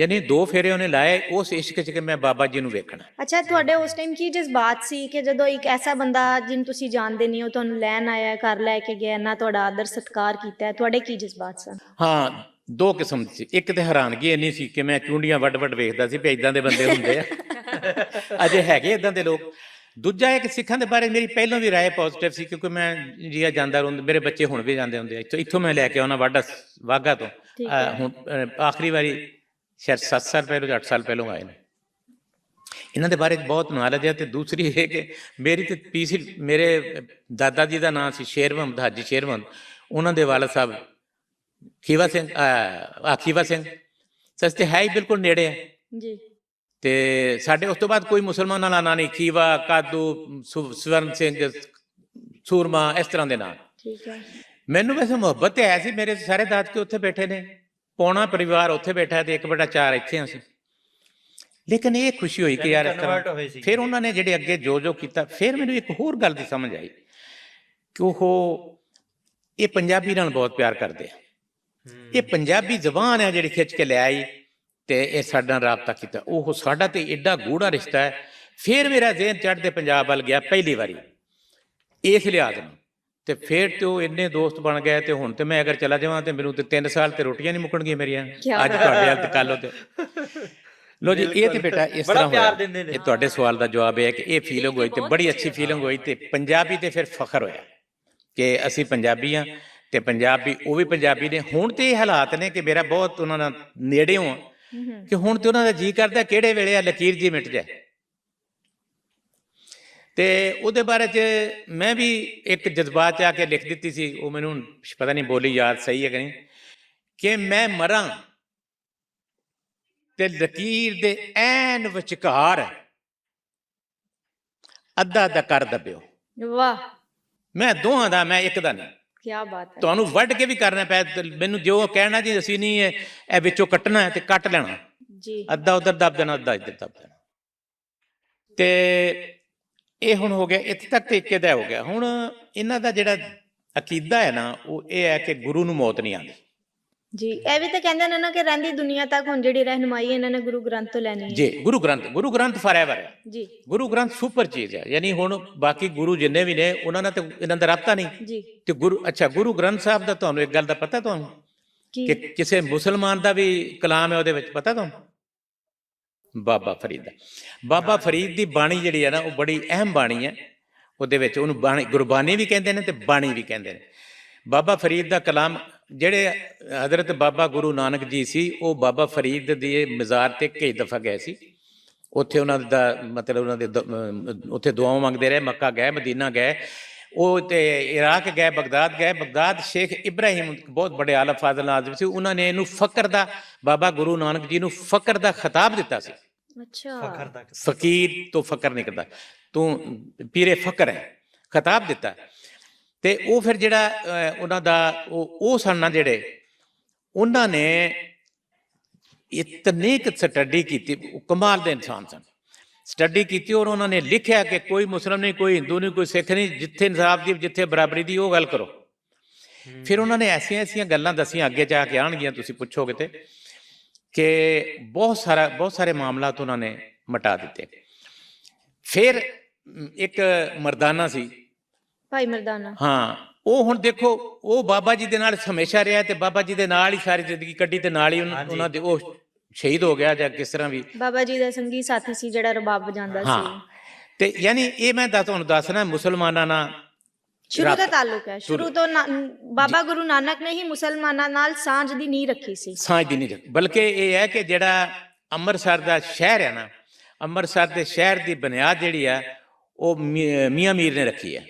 Speaker 3: ਯਾਨੀ ਦੋ ਫੇਰੇ ਉਹਨੇ ਲਾਏ ਉਸ ਇਸ਼ਕ 'ਚ ਕਿ ਮੈਂ ਬਾਬਾ ਜੀ ਨੂੰ ਵੇਖਣਾ।
Speaker 2: ਅੱਛਾ ਤੁਹਾਡੇ ਉਸ ਟਾਈਮ ਕੀ ਜਜ਼ਬਾਤ ਸੀ ਕਿ ਜਦੋਂ ਇੱਕ ਐਸਾ ਬੰਦਾ ਜਿਹਨੂੰ ਤੁਸੀਂ ਜਾਣਦੇ ਨਹੀਂ ਹੋ ਤੁਹਾਨੂੰ ਲੈਣ ਆਇਆ ਘਰ ਲੈ ਕੇ ਗਿਆ ਨਾ ਤੁਹਾਡਾ ਆਦਰ ਸਤਿਕਾਰ ਕੀਤਾ ਹੈ, ਤੁਹਾਡੇ ਕੀ ਜਜ਼ਬਾਤ ਸਨ?
Speaker 3: ਹਾਂ ਦੋ ਕਿਸਮ ਦੀ ਸੀ। ਇੱਕ ਤੇ ਹੈਰਾਨਗੀ ਇੰਨੀ ਸੀ ਕਿ ਮੈਂ ਚੁੰਡੀਆਂ ਵੱਡ ਵੱਡ ਵੇਖਦਾ ਸੀ ਵੀ ਇਦਾਂ ਦੇ ਬੰਦੇ ਹੁੰਦੇ ਆ। ਅਜੇ ਹੈਗੇ ਇਦਾਂ ਦੇ ਲੋਕ। ਦੂਜਾ ਇੱਕ ਸਿੱਖਾਂ ਦੇ ਬਾਰੇ ਮੇਰੀ ਪਹਿਲਾਂ ਵੀ ਰਾਏ ਪੋਜ਼ਿਟਿਵ ਸੀ ਕਿਉਂਕਿ ਮੈਂ ਜੀਆ ਜਾਂਦਾ ਰਹਿੰਦਾ ਮੇਰੇ ਬੱਚੇ ਹੁਣ ਵੀ ਜਾਂਦੇ ਹੁੰਦੇ ਇੱਥੋਂ ਇੱਥੋਂ ਮੈਂ ਲੈ ਕੇ ਆਉਣਾ ਵਾਡਾ ਵਾਗਾ ਤੋਂ। ਹੁਣ ਆਖਰੀ ਵਾਰੀ ਸ਼ਾਇਦ 7 ਸਾਲ ਪਹਿਲਾਂ ਜਾਂ 8 ਸਾਲ ਪਹਿਲਾਂ ਆਏ ਨੇ। ਇਹਨਾਂ ਦੇ ਬਾਰੇ ਬਹੁਤ ਨੌਲੇਜ ਹੈ ਤੇ ਦੂਸਰੀ ਇਹ ਕਿ ਮੇਰੀ ਤੇ ਪੀਸੀ ਮੇਰੇ ਦਾਦਾ ਜੀ ਦਾ ਨਾਮ ਸੀ ਸ਼ੇਰਵੰਦ ਹਾਜੀ ਸ਼ੇਰਵੰਦ। ਉਹਨਾਂ ਦੇ ਵਾਲਦ ਸਾਹਿਬ ਖੀਵਾ ਸਿੰਘ ਆ ਖੀਵਾ ਸਿੰਘ। ਸਸਤੇ ਹੈ ਹੀ ਬਿਲਕੁਲ ਨੇੜੇ ਹੈ
Speaker 2: ਜੀ।
Speaker 3: ਤੇ ਸਾਡੇ ਉਸ ਤੋਂ ਬਾਅਦ ਕੋਈ ਮੁਸਲਮਾਨਾਂ ਦਾ ਨਾਂ ਨਹੀਂ ਖੀਵਾ ਕਾਦੂ ਸੁ- ਸਵਰਨ ਸਿੰਘ ਸੂਰਮਾ ਇਸ ਤਰ੍ਹਾਂ ਦੇ ਨਾਂ।
Speaker 2: ਠੀਕ ਹੈ।
Speaker 3: ਮੈਨੂੰ ਵੈਸੇ ਮੁਹੱਬਤ ਤੇ ਹੈ ਸੀ ਮੇਰੇ ਸਾਰੇ ਦਾਦਕੇ ਉੱਥੇ ਬੈਠੇ ਨੇ। ਪੌਣਾ ਪਰਿਵਾਰ ਉੱਥੇ ਬੈਠਾ ਹੈ ਤੇ ਇੱਕ ਬੇਟਾ ਚਾਰ ਇੱਥੇ ਹਾਂ ਅਸੀਂ। ਲੇਕਿਨ ਇਹ ਖੁਸ਼ੀ ਹੋਈ ਕਿ ਯਾਰ ਇਸ ਤਰ੍ਹਾਂ
Speaker 1: ਸੀ
Speaker 3: ਫਿਰ ਉਹਨਾਂ ਨੇ ਜਿਹੜੇ ਅੱਗੇ ਜੋ ਜੋ ਕੀਤਾ ਫਿਰ ਮੈਨੂੰ ਇੱਕ ਹੋਰ ਗੱਲ ਦੀ ਸਮਝ ਆਈ ਕਿ ਉਹ ਇਹ ਪੰਜਾਬੀ ਨਾਲ ਬਹੁਤ ਪਿਆਰ ਕਰਦੇ ਆ। ਇਹ ਪੰਜਾਬੀ ਜ਼ਬਾਨ ਹੈ ਜਿਹੜੀ ਖਿੱਚ ਕੇ ਲਿਆਈ ਤੇ ਇਹ ਸਾਡਾ ਰਾਬਤਾ ਕੀਤਾ। ਉਹ ਸਾਡਾ ਤੇ ਐਡਾ ਗੂੜਾ ਰਿਸ਼ਤਾ ਹੈ। ਫਿਰ ਮੇਰਾ ਜ਼ਿਹਨ ਚੜ੍ਹਦੇ ਪੰਜਾਬ ਵੱਲ ਗਿਆ ਪਹਿਲੀ ਵਾਰੀ। ਇਸ ਲਿਹਾਜ਼ ਨਾਲ। ਤੇ ਫਿਰ ਤੇ ਉਹ ਇੰਨੇ ਦੋਸਤ ਬਣ ਗਏ ਤੇ ਹੁਣ ਤੇ ਮੈਂ ਅਗਰ ਚਲਾ ਜਾਵਾਂ ਤੇ ਮੈਨੂੰ ਤੇ 3 ਸਾਲ ਤੇ ਰੋਟੀਆਂ ਨਹੀਂ ਮੁੱਕਣਗੀਆਂ ਮੇਰੀਆਂ। ਅੱਜ ਤੁਹਾਡੇ ਤੇ ਕੱਲ ਉਹਦੇ। ਲੋ ਜੀ ਇਹ ਤੇ ਬੇਟਾ ਇਸ ਤਰ੍ਹਾਂ ਹੋਇਆ। ਇਹ ਤੁਹਾਡੇ ਸਵਾਲ ਦਾ ਜਵਾਬ ਇਹ ਹੈ ਕਿ ਇਹ ਫੀਲਿੰਗ ਹੋਈ ਤੇ ਬੜੀ ਅੱਛੀ ਫੀਲਿੰਗ ਹੋਈ ਤੇ ਪੰਜਾਬੀ ਤੇ ਫਿਰ ਫਖਰ ਹੋਇਆ ਕਿ ਅਸੀਂ ਪੰਜਾਬੀ ਆ ਤੇ ਪੰਜਾਬੀ ਉਹ ਵੀ ਪੰਜਾਬੀ ਨੇ। ਹੁਣ ਤੇ ਇਹ ਹਾਲਾਤ ਨੇ ਕਿ ਮੇਰਾ ਬਹੁਤ ਉਹਨਾਂ ਨਾਲ ਨੇੜੇ ਹੂੰ। ਕਿ ਹੁਣ ਤੇ ਉਹਨਾਂ ਦਾ ਜੀ ਕਰਦਾ ਕਿਹੜੇ ਵੇਲੇ ਆ ਲਕੀਰ ਜੀ ਮਿਟ ਜਾਏ। ਤੇ ਉਹਦੇ ਬਾਰੇ ਚ ਮੈਂ ਵੀ ਇੱਕ ਜਜ਼ਬਾਤ ਚ ਆ ਕੇ ਲਿਖ ਦਿੱਤੀ ਸੀ ਉਹ ਮੈਨੂੰ ਪਤਾ ਨਹੀਂ ਬੋਲੀ ਯਾਦ ਸਹੀ ਹੈ ਕਿ ਨਹੀਂ ਕਿ ਮੈਂ ਮਰਾਂ ਤੇ ਲਕੀਰ ਦੇ ਐਨ ਵਿਚਕਾਰ ਅੱਧਾ ਅੱਧਾ ਕਰ ਦਬਿਓ।
Speaker 2: ਵਾਹ।
Speaker 3: ਮੈਂ ਦੋਹਾਂ ਦਾ ਮੈਂ ਇੱਕ ਦਾ ਨਹੀਂ।
Speaker 2: ਕੀ ਬਾਤ ਹੈ।
Speaker 3: ਤੁਹਾਨੂੰ ਵੱਢ ਕੇ ਵੀ ਕਰਨਾ ਤੇ ਮੈਨੂੰ ਜੋ ਕਹਿਣਾ ਜੀ ਅਸੀਂ ਨਹੀਂ ਇਹ ਇਹ ਵਿੱਚੋਂ ਕੱਟਣਾ ਹੈ ਤੇ ਕੱਟ ਲੈਣਾ।
Speaker 2: ਜੀ।
Speaker 3: ਅੱਧਾ ਉਧਰ ਦੱਬ ਦੇਣਾ ਅੱਧਾ ਇੱਧਰ ਦੱਬ ਦੇਣਾ। ਤੇ ਇਹ ਹੁਣ ਹੋ ਗਿਆ ਇੱਥੇ ਤੱਕ ਤੇ ਇੱਕੇ ਦਾ ਹੋ ਗਿਆ। ਹੁਣ ਇਹਨਾਂ ਦਾ ਜਿਹੜਾ ਅਕੀਦਾ ਹੈ ਨਾ ਉਹ ਇਹ ਹੈ ਕਿ ਗੁਰੂ ਨੂੰ ਮੌਤ ਨਹੀਂ ਆਉਂਦੀ।
Speaker 2: ਜੀ ਇਹ ਵੀ ਤਾਂ ਕਹਿੰਦੇ ਨੇ ਨਾ ਕਿ ਰਹਿੰਦੀ ਦੁਨੀਆ ਤੱਕ ਹੁਣ ਜਿਹੜੀ ਰਹਿਨਮਾਈ ਇਹਨਾਂ ਨੇ ਗੁਰੂ ਗ੍ਰੰਥ ਤੋਂ ਲੈਣੀ ਹੈ।
Speaker 3: ਜੀ ਗੁਰੂ ਗ੍ਰੰਥ ਗੁਰੂ ਗ੍ਰੰਥ ਫਾਰਐਵਰ ਹੈ
Speaker 2: ਜੀ।
Speaker 3: ਗੁਰੂ ਗ੍ਰੰਥ ਸੁਪਰ ਚੀਜ਼ ਹੈ। ਯਾਨੀ ਹੁਣ ਬਾਕੀ ਗੁਰੂ ਜਿੰਨੇ ਵੀ ਨੇ ਉਹਨਾਂ ਨਾਲ ਤੇ ਇਹਨਾਂ ਦਾ ਰਾਬਤਾ ਨਹੀਂ।
Speaker 2: ਜੀ।
Speaker 3: ਤੇ ਗੁਰੂ ਅੱਛਾ ਗੁਰੂ ਗ੍ਰੰਥ ਸਾਹਿਬ ਦਾ ਤੁਹਾਨੂੰ ਇੱਕ ਗੱਲ ਦਾ ਪਤਾ ਤੁਹਾਨੂੰ? ਕਿ?
Speaker 2: ਕੀ
Speaker 3: ਕਿਸੇ ਮੁਸਲਮਾਨ ਦਾ ਵੀ ਕਲਾਮ ਹੈ ਉਹਦੇ ਵਿੱਚ ਪਤਾ ਤੁਹਾਨੂੰ? ਬਾਬਾ ਫਰੀਦ ਦਾ। ਬਾਬਾ ਫਰੀਦ ਦੀ ਬਾਣੀ ਜਿਹੜੀ ਹੈ ਨਾ ਉਹ ਬੜੀ ਅਹਿਮ ਬਾਣੀ ਹੈ। ਉਹਦੇ ਵਿੱਚ ਉਹਨੂੰ ਬਾਣੀ ਗੁਰਬਾਣੀ ਵੀ ਕਹਿੰਦੇ ਨੇ ਤੇ ਬਾਣੀ ਵੀ ਕਹਿੰਦੇ ਨੇ। ਬਾਬਾ ਫਰੀਦ ਦਾ ਕਲਾਮ ਜਿਹੜੇ ਹਜ਼ਰਤ ਬਾਬਾ ਗੁਰੂ ਨਾਨਕ ਜੀ ਸੀ ਉਹ ਬਾਬਾ ਫਰੀਦ ਦੀ ਮਜ਼ਾਰ ਤੇ ਕਈ ਦਫਾ ਗਏ ਸੀ। ਉੱਥੇ ਉਹਨਾਂ ਦਾ ਮਤਲਬ ਉਹਨਾਂ ਦੇ ਉੱਥੇ ਦੁਆਵਾਂ ਮੰਗਦੇ ਰਹੇ ਮੱਕਾ ਗਏ ਮਦੀਨਾ ਗਏ। ਉਹ ਤੇ ਇਰਾਕ ਗਏ ਬਗਦਾਦ ਗਏ। ਬਗਦਾਦ ਸ਼ੇਖ ਇਬਰਾਹਿਮ ਬਹੁਤ ਵੱਡੇ ਆਲਾ ਫਾਜ਼ਲ ਆਜ਼ਮ ਸੀ। ਉਹਨਾਂ ਨੇ ਇਹਨੂੰ ਫਕਰ ਦਾ ਬਾਬਾ ਗੁਰੂ ਨਾਨਕ ਜੀ ਨੂੰ ਫਕਰ ਦਾ ਖਿਤਾਬ ਦਿੱਤਾ ਸੀ।
Speaker 2: ਅੱਛਾ।
Speaker 1: ਫਖਰ ਦਾ
Speaker 3: ਫਕੀਰ ਤੋਂ ਫਕਰ ਨਹੀਂ ਕਰਦਾ ਤੂੰ ਪੀਰੇ ਫਕਰ ਹੈ ਖਿਤਾਬ ਦਿੱਤਾ। ਤੇ ਉਹ ਫਿਰ ਜਿਹੜਾ ਉਹਨਾਂ ਦਾ, ਉਹ ਉਹ ਸਨ ਨਾ ਜਿਹੜੇ, ਉਹਨਾਂ ਨੇ ਇਤਨੀ ਕੁ ਸਟੱਡੀ ਕੀਤੀ ਕਮਾਲ ਦੇ ਇਨਸਾਨ ਸਨ। ਸਟੱਡੀ ਕੀਤੀ ਔਰ ਉਹਨਾਂ ਨੇ ਲਿਖਿਆ ਕਿ ਕੋਈ ਮੁਸਲਮਾਨ ਨਹੀਂ, ਕੋਈ ਹਿੰਦੂ ਨਹੀਂ, ਕੋਈ ਸਿੱਖ ਨਹੀਂ, ਜਿੱਥੇ ਇਨਸਾਫ ਦੀ, ਜਿੱਥੇ ਬਰਾਬਰੀ ਦੀ, ਉਹ ਗੱਲ ਕਰੋ। ਫਿਰ ਉਹਨਾਂ ਨੇ ਐਸੀਆਂ ਐਸੀਆਂ ਗੱਲਾਂ ਦਸੀਆਂ, ਅੱਗੇ ਜਾ ਕੇ ਆਣਗੀਆਂ ਤੁਸੀਂ ਪੁੱਛੋਗੇ ਤੇ ਕਿ ਬਹੁਤ ਸਾਰਾ, ਬਹੁਤ ਸਾਰੇ ਮਾਮਲਾਤ ਉਹਨਾਂ ਨੇ ਮਟਾ ਦਿੱਤੇ। ਫਿਰ ਇੱਕ ਮਰਦਾਨਾ ਸੀ
Speaker 2: ਭਾਈ ਮਰਦਾਨਾ।
Speaker 3: ਹਾਂ ਉਹ ਹੁਣ ਦੇਖੋ ਉਹ ਬਾਬਾ ਜੀ ਦੇ ਨਾਲ ਹਮੇਸ਼ਾ ਰਿਹਾ ਤੇ ਬਾਬਾ ਜੀ ਦੇ ਨਾਲ ਹੀ ਸਾਰੀ ਜ਼ਿੰਦਗੀ ਕੱਢੀ ਤੇ ਨਾਲ ਹੀ ਉਹਨਾਂ ਦੇ ਉਹ ਸ਼ਹੀਦ ਹੋ ਗਿਆ ਜਾਂ ਕਿਸ ਤਰ੍ਹਾਂ ਵੀ।
Speaker 2: ਬਾਬਾ ਜੀ ਦਾ ਸੰਗੀ ਸਾਥੀ ਸੀ ਜਿਹੜਾ ਰਬਾਬ ਵਜਾਉਂਦਾ ਸੀ।
Speaker 3: ਤੇ ਯਾਨੀ ਇਹ ਮੈਂ ਦੱਸ ਤੁਹਾਨੂੰ ਦੱਸਣਾ ਮੁਸਲਮਾਨਾਂ ਨਾਲ
Speaker 2: ਸ਼ੁਰੂ
Speaker 3: ਰਾਬਤਾ-
Speaker 2: ਤਾਲੁਕ ਹੈ। ਸ਼ੁਰੂ ਤੋਂ ਬਾਬਾ ਗੁਰੂ ਨਾਨਕ ਨੇ ਹੀ ਮੁਸਲਮਾਨਾਂ ਨਾਲ ਸਾਂਝ ਦੀ ਨੀਂਹ ਰੱਖੀ ਸੀ।
Speaker 3: ਸਾਂਝ ਦੀ ਨਹੀਂ ਰੱਖੀ। ਬਲਕਿ ਇਹ ਹੈ ਕਿ ਜਿਹੜਾ ਅੰਮ੍ਰਿਤਸਰ ਦਾ ਸ਼ਹਿਰ ਹੈ ਨਾ ਅੰਮ੍ਰਿਤਸਰ ਦੇ ਸ਼ਹਿਰ ਦੀ ਬੁਨਿਆਦ ਜਿਹੜੀ ਆ ਉਹ ਮੀ- ਮੀਆਂ ਮੀਰ ਨੇ ਰੱਖੀ ਹੈ।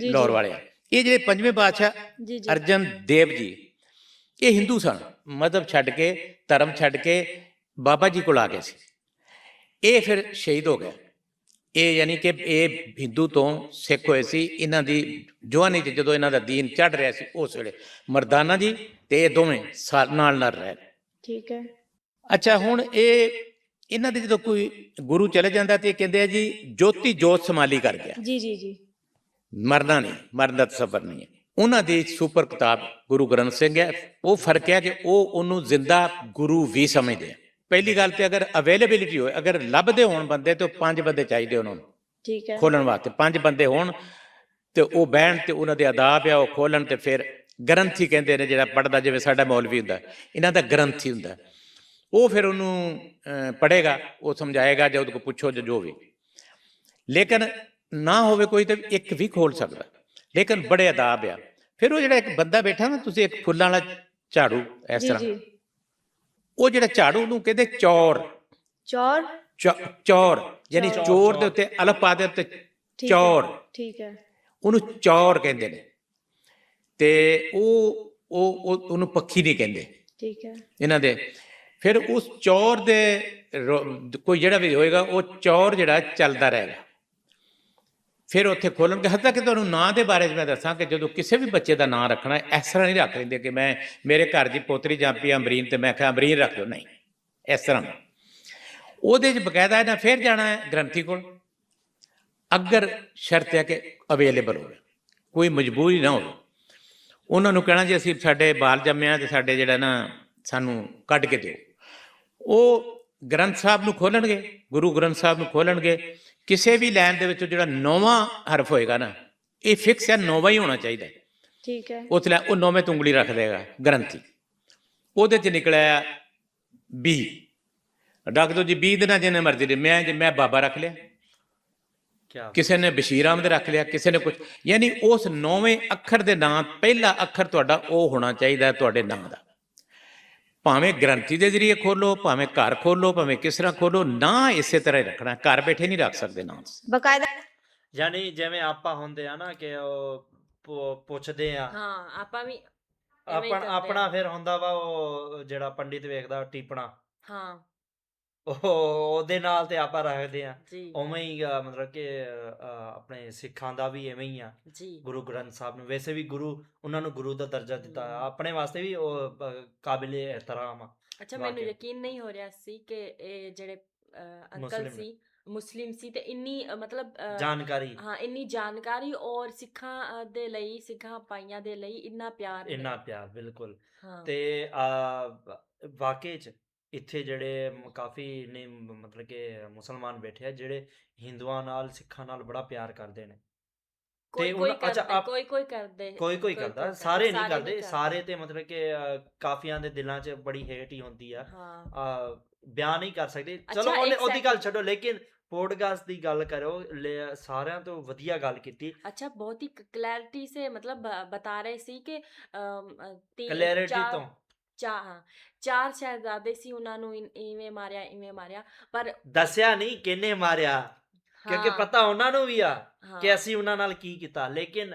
Speaker 2: ਜੀ,
Speaker 3: ਲਾਹੌਰ। ਵਾਲੇ ਇਹ ਜਿਹੜੇ ਪੰਜਵੇਂ ਬਾਦਸ਼ਾਹ ਅਰਜਨ ਦੇਵ ਜੀ ਇਹ ਹਿੰਦੂ ਸਨ। ਮਜ਼ਹਬ ਛੱਡ ਕੇ ਧਰਮ ਛੱਡ ਕੇ ਬਾਬਾ ਜੀ ਕੋਲ ਆ ਗਏ ਸੀ। ਇਹ ਫਿਰ ਸ਼ਹੀਦ ਹੋ ਗਏ। ਇਹ ਯਾਨੀ ਕਿ ਇਹ ਹਿੰਦੂ ਤੋਂ ਸਿੱਖ ਹੋਏ ਸੀ। ਇਹਨਾਂ ਦੀ ਜਵਾਨੀ 'ਚ ਜਦੋਂ ਇਹਨਾਂ ਦਾ ਦੀਨ ਚੜ ਰਿਹਾ ਸੀ ਉਸ ਵੇਲੇ ਮਰਦਾਨਾ ਜੀ ਤੇ ਇਹ ਦੋਵੇਂ ਨਾਲ ਨਾਲ ਰਹੇ
Speaker 2: ਠੀਕ ਹੈ।
Speaker 3: ਅੱਛਾ ਹੁਣ ਇਹ ਇਹਨਾਂ ਦੇ ਜਦੋਂ ਕੋਈ ਗੁਰੂ ਚਲੇ ਜਾਂਦਾ ਤੇ ਇਹ ਕਹਿੰਦੇ ਆ ਜੀ ਜੋਤੀ ਜੋਤ ਸਮਾਲੀ ਕਰ ਗਿਆ।
Speaker 2: ਜੀ ਜੀ ਜੀ।
Speaker 3: ਮਰਨਾ ਨਹੀਂ ਮਰਨ ਦਾ ਤਸੱਵਰ ਨਹੀਂ ਹੈ। ਉਹਨਾਂ ਦੀ ਸੁਪਰ ਕਿਤਾਬ ਗੁਰੂ ਗ੍ਰੰਥ ਸਿੰਘ ਹੈ। ਉਹ ਫ਼ਰਕ ਹੈ ਕਿ ਉਹ ਉਹਨੂੰ ਜ਼ਿੰਦਾ ਗੁਰੂ ਵੀ ਸਮਝਦੇ ਆ। ਪਹਿਲੀ ਗੱਲ ਤੇ ਅਗਰ ਅਵੇਲੇਬਿਲਿਟੀ ਹੋਏ ਅਗਰ ਲੱਭਦੇ ਹੋਣ ਬੰਦੇ ਤੇ ਪੰਜ ਬੰਦੇ ਚਾਹੀਦੇ ਉਹਨਾਂ ਨੂੰ।
Speaker 2: ਠੀਕ ਹੈ।
Speaker 3: ਖੋਲਣ ਵਾਸਤੇ ਪੰਜ ਬੰਦੇ ਹੋਣ ਤੇ ਉਹ ਬਹਿਣ ਤੇ ਉਹਨਾਂ ਦੇ ਆਦਾਬ ਆ ਉਹ ਖੋਲਣ ਤੇ ਫਿਰ ਗ੍ਰੰਥੀ ਕਹਿੰਦੇ ਨੇ ਜਿਹੜਾ ਪੜਦਾ ਜਿਵੇਂ ਸਾਡਾ ਮੌਲਵੀ ਹੁੰਦਾ ਇਹਨਾਂ ਦਾ ਗ੍ਰੰਥੀ ਹੁੰਦਾ। ਉਹ ਫਿਰ ਉਹਨੂੰ ਪੜੇਗਾ ਉਹ ਸਮਝਾਏਗਾ ਜਾਂ ਉਹਦੇ ਕੋਲ ਪੁੱਛੋ ਜਾਂ ਜੋ ਵੀ। ਲੇਕਿਨ ਨਾ ਹੋਵੇ ਕੋਈ ਤੇ ਇੱਕ ਵੀ ਖੋਲ ਸਕਦਾ। ਲੇਕਿਨ ਬੜੇ ਆਦਾਬ ਆ। ਫਿਰ ਉਹ ਜਿਹੜਾ ਇੱਕ ਬੰਦਾ ਬੈਠਾ ਨਾ ਤੁਸੀਂ ਇੱਕ ਫੁੱਲਾਂ ਵਾਲਾ ਝਾੜੂ ਇਸ ਤਰ੍ਹਾਂ। ਉਹ ਜਿਹੜਾ ਝਾੜੂ ਨੂੰ ਕਹਿੰਦੇ ਚੌਰ।
Speaker 2: ਚੌਰ?
Speaker 3: ਚੌਰ। ਯਾਨੀ
Speaker 2: ਚੌਰ,
Speaker 3: ਦੇ ਉੱਤੇ ਅਲਫ ਪਾ ਦੇ ਉੱਤੇ ਚੌਰ।
Speaker 2: ਠੀਕ ਹੈ।
Speaker 3: ਉਹਨੂੰ ਚੌਰ ਕਹਿੰਦੇ ਨੇ। ਤੇ ਉਹ ਉਹ ਉਹ- ਉਹਨੂੰ ਪੱਖੀ ਨਹੀਂ ਕਹਿੰਦੇ।
Speaker 2: ਠੀਕ ਹੈ।
Speaker 3: ਇਹਨਾਂ ਦੇ। ਫਿਰ ਉਸ ਚੌਰ ਦੇ ਕੋਈ ਜਿਹੜਾ ਵੀ ਹੋਏਗਾ ਉਹ ਚੌਰ ਜਿਹੜਾ ਚੱਲਦਾ ਰਹੇਗਾ। ਫਿਰ ਉੱਥੇ ਖੋਲਣਗੇ ਹੱਦ ਤੱਕ ਤੁਹਾਨੂੰ ਨਾਂ ਦੇ ਬਾਰੇ 'ਚ ਮੈਂ ਦੱਸਾਂ ਕਿ ਜਦੋਂ ਕਿਸੇ ਵੀ ਬੱਚੇ ਦਾ ਨਾਂ ਰੱਖਣਾ, ਇਸ ਤਰ੍ਹਾਂ ਨਹੀਂ ਰੱਖ ਲੈਂਦੇ ਕਿ ਮੈਂ, ਮੇਰੇ ਘਰ ਦੀ ਪੋਤਰੀ ਜਾਂ ਜਾਂਪੀ ਅਮਰੀਨ ਤੇ ਮੈਂ ਕਿਹਾ, ਅਮਰੀਨ, ਰੱਖ ਦਿਓ। ਨਹੀਂ, ਇਸ ਤਰ੍ਹਾਂ ਨਹੀਂ। ਉਹਦੇ 'ਚ ਬਕਾਇਦਾ ਇਹਨਾਂ ਫਿਰ ਜਾਣਾ ਹੈ ਗ੍ਰੰਥੀ ਕੋਲ। ਅਗਰ ਸ਼ਰਤ ਹੈ ਕਿ ਅਵੇਲੇਬਲ ਹੋਵੇ, ਕੋਈ ਮਜਬੂਰੀ ਨਾ ਹੋਵੇ। ਉਹਨਾਂ ਨੂੰ ਕਹਿਣਾ ਜੀ, ਅਸੀਂ ਸਾਡੇ ਬਾਲ ਜੰਮਿਆ ਤੇ ਸਾਡੇ ਜਿਹੜਾ ਨਾ ਸਾਨੂੰ ਕੱਢ ਕੇ ਦਿਓ। ਉਹ ਗ੍ਰੰਥ ਸਾਹਿਬ ਨੂੰ ਖੋਲਣਗੇ ਗੁਰੂ ਗ੍ਰੰਥ ਸਾਹਿਬ ਨੂੰ ਖੋਲਣਗੇ ਕਿਸੇ ਵੀ ਲਾਈਨ ਦੇ ਵਿੱਚ ਜਿਹੜਾ ਨੌਵਾਂ ਹਰਫ ਹੋਏਗਾ ਨਾ ਇਹ ਫਿਕਸ ਹੈ ਨੌਵਾਂ ਹੀ ਹੋਣਾ ਚਾਹੀਦਾ ਹੈ।
Speaker 2: ਠੀਕ ਹੈ।
Speaker 3: ਉਸ ਲੈ ਉਹ ਨੌਵੇਂ ਤੋਂ ਉਂਗਲੀ ਰੱਖ ਦੇਗਾ ਗ੍ਰੰਥੀ। ਉਹਦੇ ਚ ਨਿਕਲਿਆ ਬੀ ਰੱਖ ਦੋ ਜੀ ਬੀ ਦੇ ਨਾਲ ਜਿੰਨੇ ਮਰਜ਼ੀ ਦੇ ਮੈਂ ਜੇ ਮੈਂ ਬਾਬਾ ਰੱਖ ਲਿਆ। ਕਿਸੇ ਨੇ ਬਸ਼ੀਰ ਅਹਿਮਦ ਰੱਖ ਲਿਆ ਕਿਸੇ ਨੇ ਕੁਝ ਯਾਨੀ ਉਸ ਨੌਵੇਂ ਅੱਖਰ ਦੇ ਨਾਂ ਪਹਿਲਾ ਅੱਖਰ ਤੁਹਾਡਾ ਉਹ ਹੋਣਾ ਚਾਹੀਦਾ ਹੈ ਤੁਹਾਡੇ ਨਾਂ ਦਾ। ਭਾਵੇਂ ਗ੍ਰੰਥੀ ਦੇ ਜ਼ਰੀਏ ਖੋਲੋ ਭਾਵੇਂ ਘਰ ਖੋਲੋ ਭਾਵੇਂ ਕਿਸ ਤਰ੍ਹਾਂ ਖੋਲੋ ਨਾਂ ਇਸੇ ਤਰ੍ਹਾਂ ਹੀ ਰੱਖਣਾ ਘਰ ਬੈਠੇ ਨਹੀਂ ਰੱਖ ਸਕਦੇ ਨਾਂ।
Speaker 2: ਬਕਾਇਦਾ
Speaker 1: ਯਾਨੀ ਜਿਵੇਂ ਆਪਾਂ ਹੁੰਦੇ ਆ ਨਾ ਕਿ ਉਹ ਪੁ- ਪੁੱਛਦੇ ਆ।
Speaker 4: ਹਾਂ ਆਪਾਂ ਵੀ ਐਵੇਂ ਹੀ
Speaker 1: ਆਪਣਾ
Speaker 4: ਕਰਦੇ
Speaker 1: ਆਪਣਾ
Speaker 4: ਆ।
Speaker 1: ਫਿਰ ਹੁੰਦਾ ਵਾ ਉਹ ਜਿਹੜਾ ਪੰਡਿਤ ਵੇਖਦਾ ਟੀਪਣਾ।
Speaker 4: ਹਾਂ।
Speaker 1: ਉਹ ਉਹਦੇ ਨਾਲ ਤੇ ਆਪਾਂ ਰੱਖਦੇ ਆ
Speaker 4: ਜੀ
Speaker 1: ਉਵੇਂ ਹੀ ਅ, ਮਤਲਬ ਕਿ ਅ, ਆਪਣੇ ਸਿੱਖਾਂ ਦਾ ਵੀ ਐਵੇਂ ਹੀ ਆ
Speaker 4: ਜੀ
Speaker 1: ਗੁਰੂ ਗ੍ਰੰਥ ਸਾਹਿਬ ਨੂੰ ਵੈਸੇ ਵੀ ਗੁਰੂ ਉਹਨਾਂ ਨੂੰ ਗੁਰੂ ਦਾ ਦਰਜਾ ਦਿੱਤਾ
Speaker 4: ਹਮ।
Speaker 1: ਆਪਣੇ ਵਾਸਤੇ ਵੀ ਉਹ ਕਾਬਿਲ ਇਹਤਰਾਮ ਆ
Speaker 4: ਅੱਛਾ ਮੈਨੂੰ
Speaker 1: ਵਾਕਿਆ।
Speaker 4: ਯਕੀਨ ਨਹੀਂ ਹੋ ਰਿਹਾ ਸੀ ਕਿ ਇਹ ਜਿਹੜੇ ਅ, ਅੰਕਲ
Speaker 1: ਮੁਸਲਿਮ ਨੇ।
Speaker 4: ਸੀ ਮੁਸਲਿਮ ਸੀ ਤੇ ਇੰਨੀ ਅ, ਮਤਲਬ ਅ,
Speaker 1: ਜਾਣਕਾਰੀ
Speaker 4: ਹਾਂ ਇੰਨੀ ਜਾਣਕਾਰੀ ਔਰ ਸਿੱਖਾਂ ਅ, ਦੇ ਲਈ ਸਿੱਖਾਂ ਪਾਈਆਂ ਦੇ ਲਈ ਇੰਨਾ ਪਿਆਰ।
Speaker 1: ਇੰਨਾ ਪਿਆਰ ਬਿਲਕੁਲ
Speaker 4: ਹਾਂ
Speaker 1: ਤੇ ਆ ਵਾਕਈ ਚ ਇੱਥੇ ਜਿਹੜੇ ਕਾਫੀ ਨੇ ਮਤਲਬ ਕਿ ਮੁਸਲਮਾਨ ਬੈਠੇ ਆ ਜਿਹੜੇ ਹਿੰਦੂਆਂ ਨਾਲ ਸਿੱਖਾਂ ਨਾਲ ਬੜਾ ਪਿਆਰ ਕਰਦੇ ਨੇ। ਤੇ
Speaker 4: ਕੋਈ
Speaker 1: ਅੱਛਾ
Speaker 4: ਕੋਈ ਕੋਈ ਕਰਦੇ
Speaker 1: ਕੋਈ ਕੋਈ ਕਰਦਾ ਸਾਰੇ ਨਹੀਂ ਕਰਦੇ ਸਾਰੇ ਤੇ ਮਤਲਬ ਕਿ ਕਾਫੀਆਂ ਦੇ ਦਿਲਾਂ 'ਚ ਬੜੀ ਹੇਟ ਹੀ ਹੁੰਦੀ ਆ।
Speaker 4: ਹਾਂ।
Speaker 1: ਬਿਆਨ ਨਹੀਂ ਕਰ ਸਕਦੇ। ਚਲੋ ਉਹਨੇ ਉਹਦੀ ਗੱਲ ਛੱਡੋ ਲੇਕਿਨ ਪੋਡਕਾਸਟ ਦੀ ਗੱਲ ਕਰੋ ਸਾਰਿਆਂ ਤੋਂ ਵਧੀਆ ਗੱਲ ਕੀਤੀ।
Speaker 4: ਅੱਛਾ ਬਹੁਤ ਹੀ ਕਲੈਰਿਟੀ ਸੇ ਮਤਲਬ ਬਤਾ ਰਹੇ ਸੀ ਕਿ
Speaker 1: ਕਲੈਰਿਟੀ ਤੋਂ।
Speaker 4: ਹਾਂ ਚਾਰ ਸ਼ਹਿਜ਼ਾਦੇ ਸੀ ਉਹਨਾਂ ਨੂੰ ਇਨ- ਇਵੇਂ ਮਾਰਿਆ ਇਵੇਂ ਮਾਰਿਆ ਪਰ
Speaker 1: ਦੱਸਿਆ ਨਹੀਂ ਕਿੰਨੇ ਮਾਰਿਆ ਕਿਉਂਕਿ
Speaker 4: ਹਾਂ,
Speaker 1: ਪਤਾ ਉਹਨਾਂ ਨੂੰ ਵੀ ਆ
Speaker 4: ਹਾਂ,
Speaker 1: ਕਿ ਅਸੀਂ ਉਹਨਾਂ ਨਾਲ ਕੀ ਕੀਤਾ ਲੇਕਿਨ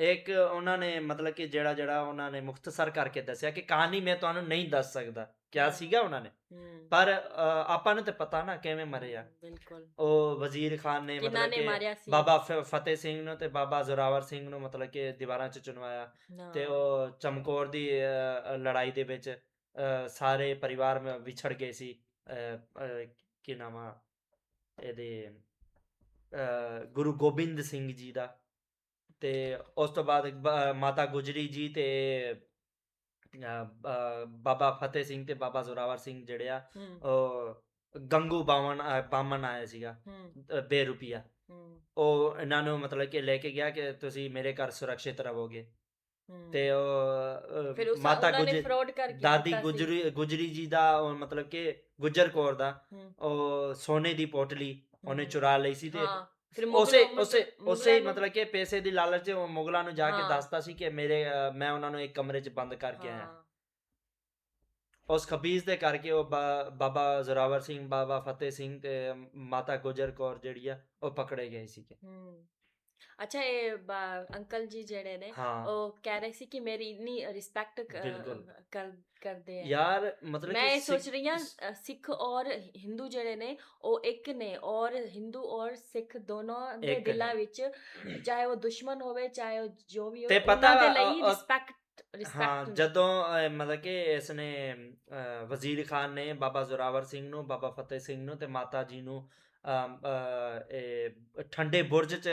Speaker 1: ਇੱਕ ਉਹਨਾਂ ਨੇ ਮਤਲਬ ਕਿ ਜਿਹੜਾ ਜਿਹੜਾ ਉਹਨਾਂ ਨੇ ਮੁਖਤਸਰ ਕਰਕੇ ਦੱਸਿਆ ਕਿ ਕਹਾਣੀ ਮੈਂ ਤੁਹਾਨੂੰ ਨਹੀਂ ਦੱਸ ਸਕਦਾ ਕਿਆ। ਸੀਗਾ ਉਹਨਾਂ ਨੇ? ਪਰ ਆਪਾਂ ਨੂੰ ਤੇ ਪਤਾ ਨਾ ਕਿਵੇਂ ਮਰੇ ਆ
Speaker 4: ਬਿਲਕੁਲ।
Speaker 1: ਉਹ ਵਜ਼ੀਰ ਖਾਨ ਨੇ ਮਤਲਬ ਕਿ ਬਾਬਾ ਫਤਿਹ ਸਿੰਘ ਨੂੰ ਤੇ ਬਾਬਾ ਜ਼ੋਰਾਵਰ ਸਿੰਘ ਨੂੰ ਮਤਲਬ ਕਿ ਦੀਵਾਰਾਂ 'ਚ ਚੁਣਵਾਇਆ ਤੇ ਉਹ ਚਮਕੌਰ ਦੀ ਲੜਾਈ ਦੇ ਵਿੱਚ ਸਾਰੇ ਪਰਿਵਾਰ ਵਿਛੜ ਗਏ ਸੀ। ਕੀ ਨਾਮ ਆ? ਇਹਦੇ ਗੁਰੂ ਗੋਬਿੰਦ ਸਿੰਘ ਜੀ ਦਾ। ਤੇ ਉਸ ਤੋਂ ਬਾਅਦ ਬ- ਮਾਤਾ ਗੁਜਰੀ ਜੀ ਤੇ ਬ- ਬਾਬਾ ਫਤਿਹ ਸਿੰਘ ਤੇ ਬਾਬਾ ਜ਼ੋਰਾਵਰ ਸਿੰਘ ਜਿਹੜੇ ਆ ਉਹ ਗੰਗੂ ਬਾਵਨ ਬਾਮਨ ਆਇਆ ਸੀਗਾ
Speaker 4: ਹਮ,
Speaker 1: ਅ, ਬੇਰੁਪਈਆ
Speaker 4: ਹਮ,
Speaker 1: ਉਹ ਇਹਨਾਂ ਨੂੰ ਮਤਲਬ ਕਿ ਲੈ ਕੇ ਗਿਆ ਕਿ ਤੁਸੀਂ ਮੇਰੇ ਘਰ ਸੁਰੱਖਿਅਤ ਰਹੋਗੇ। ਤੇ ਉਹ
Speaker 4: ਫਿਰ
Speaker 1: ਅ,
Speaker 4: ਉਸ
Speaker 1: ਮਾਤਾ
Speaker 4: ਨੇ
Speaker 1: ਗੁਜਰੀ
Speaker 4: ਫਰਾਡ ਕਰਕੇ
Speaker 1: ਦਾਦੀ
Speaker 4: ਕੀਤਾ ਸੀ।
Speaker 1: ਗੁਜਰੀ ਗੁਜਰੀ ਜੀ ਦਾ ਉਹ ਮਤਲਬ ਕਿ ਗੁਜਰ ਕੌਰ ਦਾ ਉਹ ਸੋਨੇ ਦੀ ਪੋਟਲੀ ਉਹਨੇ ਚੁਰਾ ਲਈ ਸੀ ਤੇ
Speaker 4: ਹਾਂ। ਫਿਰ
Speaker 1: ਉਸੇ
Speaker 4: ਮੁਗਲਾਂ-
Speaker 1: ਉਸੇ
Speaker 4: ਮੁਗਲਾਂ
Speaker 1: ਉਸੇ
Speaker 4: ਨੂੰ-
Speaker 1: ਮਤਲਬ ਕਿ ਪੈਸੇ ਦੀ ਲਾਲਚ 'ਚ ਉਹ ਮੁਗਲਾਂ ਨੂੰ ਜਾ ਕੇ
Speaker 4: ਹਾਂ।
Speaker 1: ਦੱਸਦਾ ਸੀ ਕਿ ਮੇਰੇ ਅ, ਮੈਂ ਉਹਨਾਂ ਨੂੰ ਇੱਕ ਕਮਰੇ 'ਚ ਬੰਦ ਕਰਕੇ ਆਇਆ
Speaker 4: ਹਾਂ,
Speaker 1: ਉਸ ਖਬੀਜ਼ ਦੇ ਕਰਕੇ ਉਹ ਬਾ- ਬਾਬਾ ਜ਼ੋਰਾਵਰ ਸਿੰਘ ਬਾਬਾ ਫਤਿਹ ਸਿੰਘ ਤੇ ਮਾਤਾ ਗੁਜਰ ਕੌਰ ਜਿਹੜੀ ਆ ਉਹ ਪਕੜੇ ਗਏ ਸੀਗੇ
Speaker 4: ਹਮ। ਅੱਛਾ ਇਹ ਬਾ- ਅੰਕਲ ਜੀ ਜਿਹੜੇ ਨੇ
Speaker 1: ਹਾਂ
Speaker 4: ਉਹ ਕਹਿ ਰਹੇ ਸੀ ਕਿ ਮੇਰੀ ਇੰਨੀ ਰਿਸਪੈਕਟ। ਕਰ ਕਰਦੇ ਆ
Speaker 1: ਯਾਰ ਮਤਲਬ
Speaker 4: ਮੈਂ ਇਹ ਰਹੀ ਹਾਂ ਅ, ਸਿੱਖ ਔਰ ਹਿੰਦੂ ਜਿਹੜੇ ਨੇ ਉਹ ਇੱਕ ਨੇ ਔਰ ਹਿੰਦੂ ਔਰ ਸਿੱਖ ਦੋਨੋਂ ਦੇ
Speaker 1: ਇੱਕ ਨੇ।
Speaker 4: ਦਿਲਾਂ ਵਿੱਚ ਚਾਹੇ ਉਹ ਦੁਸ਼ਮਣ ਹੋਵੇ ਚਾਹੇ ਉਹ ਜੋ ਵੀ
Speaker 1: ਤੇ
Speaker 4: ਹੋਵੇ
Speaker 1: ਪਤਾ
Speaker 4: ਉਹਨਾਂ ਦੇ ਲਈ
Speaker 1: ਅ- ਅ-
Speaker 4: ਰਿਸਪੈਕਟ
Speaker 1: ਹਾਂ
Speaker 4: ਰਿਸਪੈਕਟ
Speaker 1: ਜਦੋਂ ਅਹ, ਮਤਲਬ ਕਿ ਇਸ ਨੇ ਅਹ, ਵਜ਼ੀਰ ਖਾਨ ਨੇ ਬਾਬਾ ਜ਼ੋਰਾਵਰ ਸਿੰਘ ਨੂੰ ਬਾਬਾ ਫਤਿਹ ਸਿੰਘ ਨੂੰ ਤੇ ਮਾਤਾ ਜੀ ਨੂੰ ਠੰਡੇ ਬੁਰਜ 'ਚ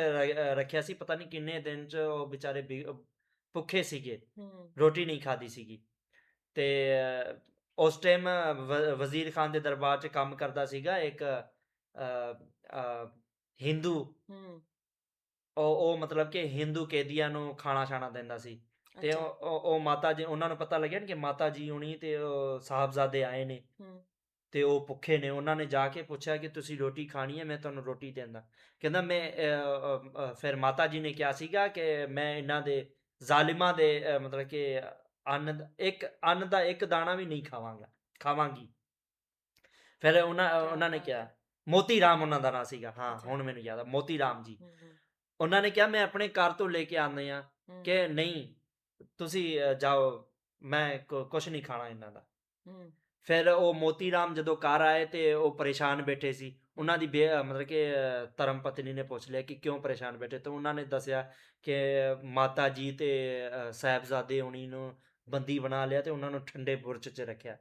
Speaker 1: ਰੱਖਿਆ ਸੀ ਪਤਾ ਨਹੀਂ ਕਿੰਨੇ ਦਿਨ 'ਚ ਉਹ ਵਿਚਾਰੇ ਭੁੱਖੇ ਸੀਗੇ ਰੋਟੀ ਨਹੀਂ ਖਾਦੀ ਸੀਗੀ। ਤੇ ਉਸ ਟਾਈਮ ਵਜ਼ੀਰ ਖਾਨ ਦੇ ਦਰਬਾਰ 'ਚ ਕੰਮ ਕਰਦਾ ਸੀਗਾ ਇੱਕ ਹਿੰਦੂ। ਉਹ ਉਹ ਮਤਲਬ ਕਿ ਹਿੰਦੂ ਕੈਦੀਆਂ ਨੂੰ ਖਾਣਾ ਛਾਣਾ ਦਿੰਦਾ ਸੀ। ਤੇ ਉਹ ਮਾਤਾ ਜੀ ਉਹਨਾਂ ਨੂੰ ਪਤਾ ਲੱਗਿਆ ਕਿ ਮਾਤਾ ਜੀ ਹੁਣੀ ਤੇ ਸਾਹਿਬਜ਼ਾਦੇ ਆਏ ਨੇ। ਤੇ ਉਹ ਭੁੱਖੇ ਨੇ ਉਹਨਾਂ ਨੇ ਜਾ ਕੇ ਪੁੱਛਿਆ ਕਿ ਤੁਸੀਂ ਰੋਟੀ ਖਾਣੀ ਹੈ ਮੈਂ ਤੁਹਾਨੂੰ ਰੋਟੀ ਦਿੰਦਾ ਕਹਿੰਦਾ ਮੈਂ ਫਿਰ ਮਾਤਾ ਜੀ ਨੇ ਕਿਹਾ ਸੀਗਾ ਕਿ ਮੈਂ ਇਹਨਾਂ ਦੇ ਜ਼ਾਲਿਮਾਂ ਦੇ ਮਤਲਬ ਕਿ ਅੰਨ ਇੱਕ ਅੰਨ ਦਾ ਇੱਕ ਦਾਣਾ ਵੀ ਨਹੀਂ ਖਾਵਾਂਗਾ ਖਾਵਾਂਗੀ। ਫਿਰ ਉਹਨਾਂ ਉਹਨਾਂ ਨੇ ਕਿਹਾ। ਮੋਤੀ ਰਾਮ ਉਹਨਾਂ ਦਾ ਨਾਂ ਸੀਗਾ। ਹਾਂ। ਹੁਣ ਮੈਨੂੰ ਯਾਦ ਆ ਮੋਤੀ ਰਾਮ ਜੀ। ਉਹਨਾਂ ਨੇ ਕਿਹਾ ਮੈਂ ਆਪਣੇ ਘਰ ਤੋਂ ਲੈ ਕੇ ਆਉਂਦੇ ਆ ਕਿ ਨਹੀਂ ਤੁਸੀਂ ਜਾਓ ਮੈਂ ਕੁਝ ਨਹੀਂ ਖਾਣਾ ਇਹਨਾਂ ਦਾ। ਫਿਰ ਉਹ ਮੋਤੀ ਰਾਮ ਜਦੋਂ ਘਰ ਆਏ ਤੇ ਉਹ ਪਰੇਸ਼ਾਨ ਬੈਠੇ ਸੀ। ਉਹਨਾਂ ਦੀ ਮਤਲਬ ਕਿ ਧਰਮ ਪਤਨੀ ਨੇ ਪੁੱਛ ਲਿਆ ਕਿ ਕਿਉਂ ਪਰੇਸ਼ਾਨ ਬੈਠੇ? ਤੇ ਉਹਨਾਂ ਨੇ ਦੱਸਿਆ ਕਿ ਮਾਤਾ ਜੀ ਤੇ ਸਾਹਿਬਜ਼ਾਦੇ ਹੁਣੀ ਨੂੰ ਬੰਦੀ ਬਣਾ ਲਿਆ ਤੇ ਉਹਨਾਂ ਨੂੰ ਠੰਡੇ ਬੁਰਜ 'ਚ ਰੱਖਿਆ।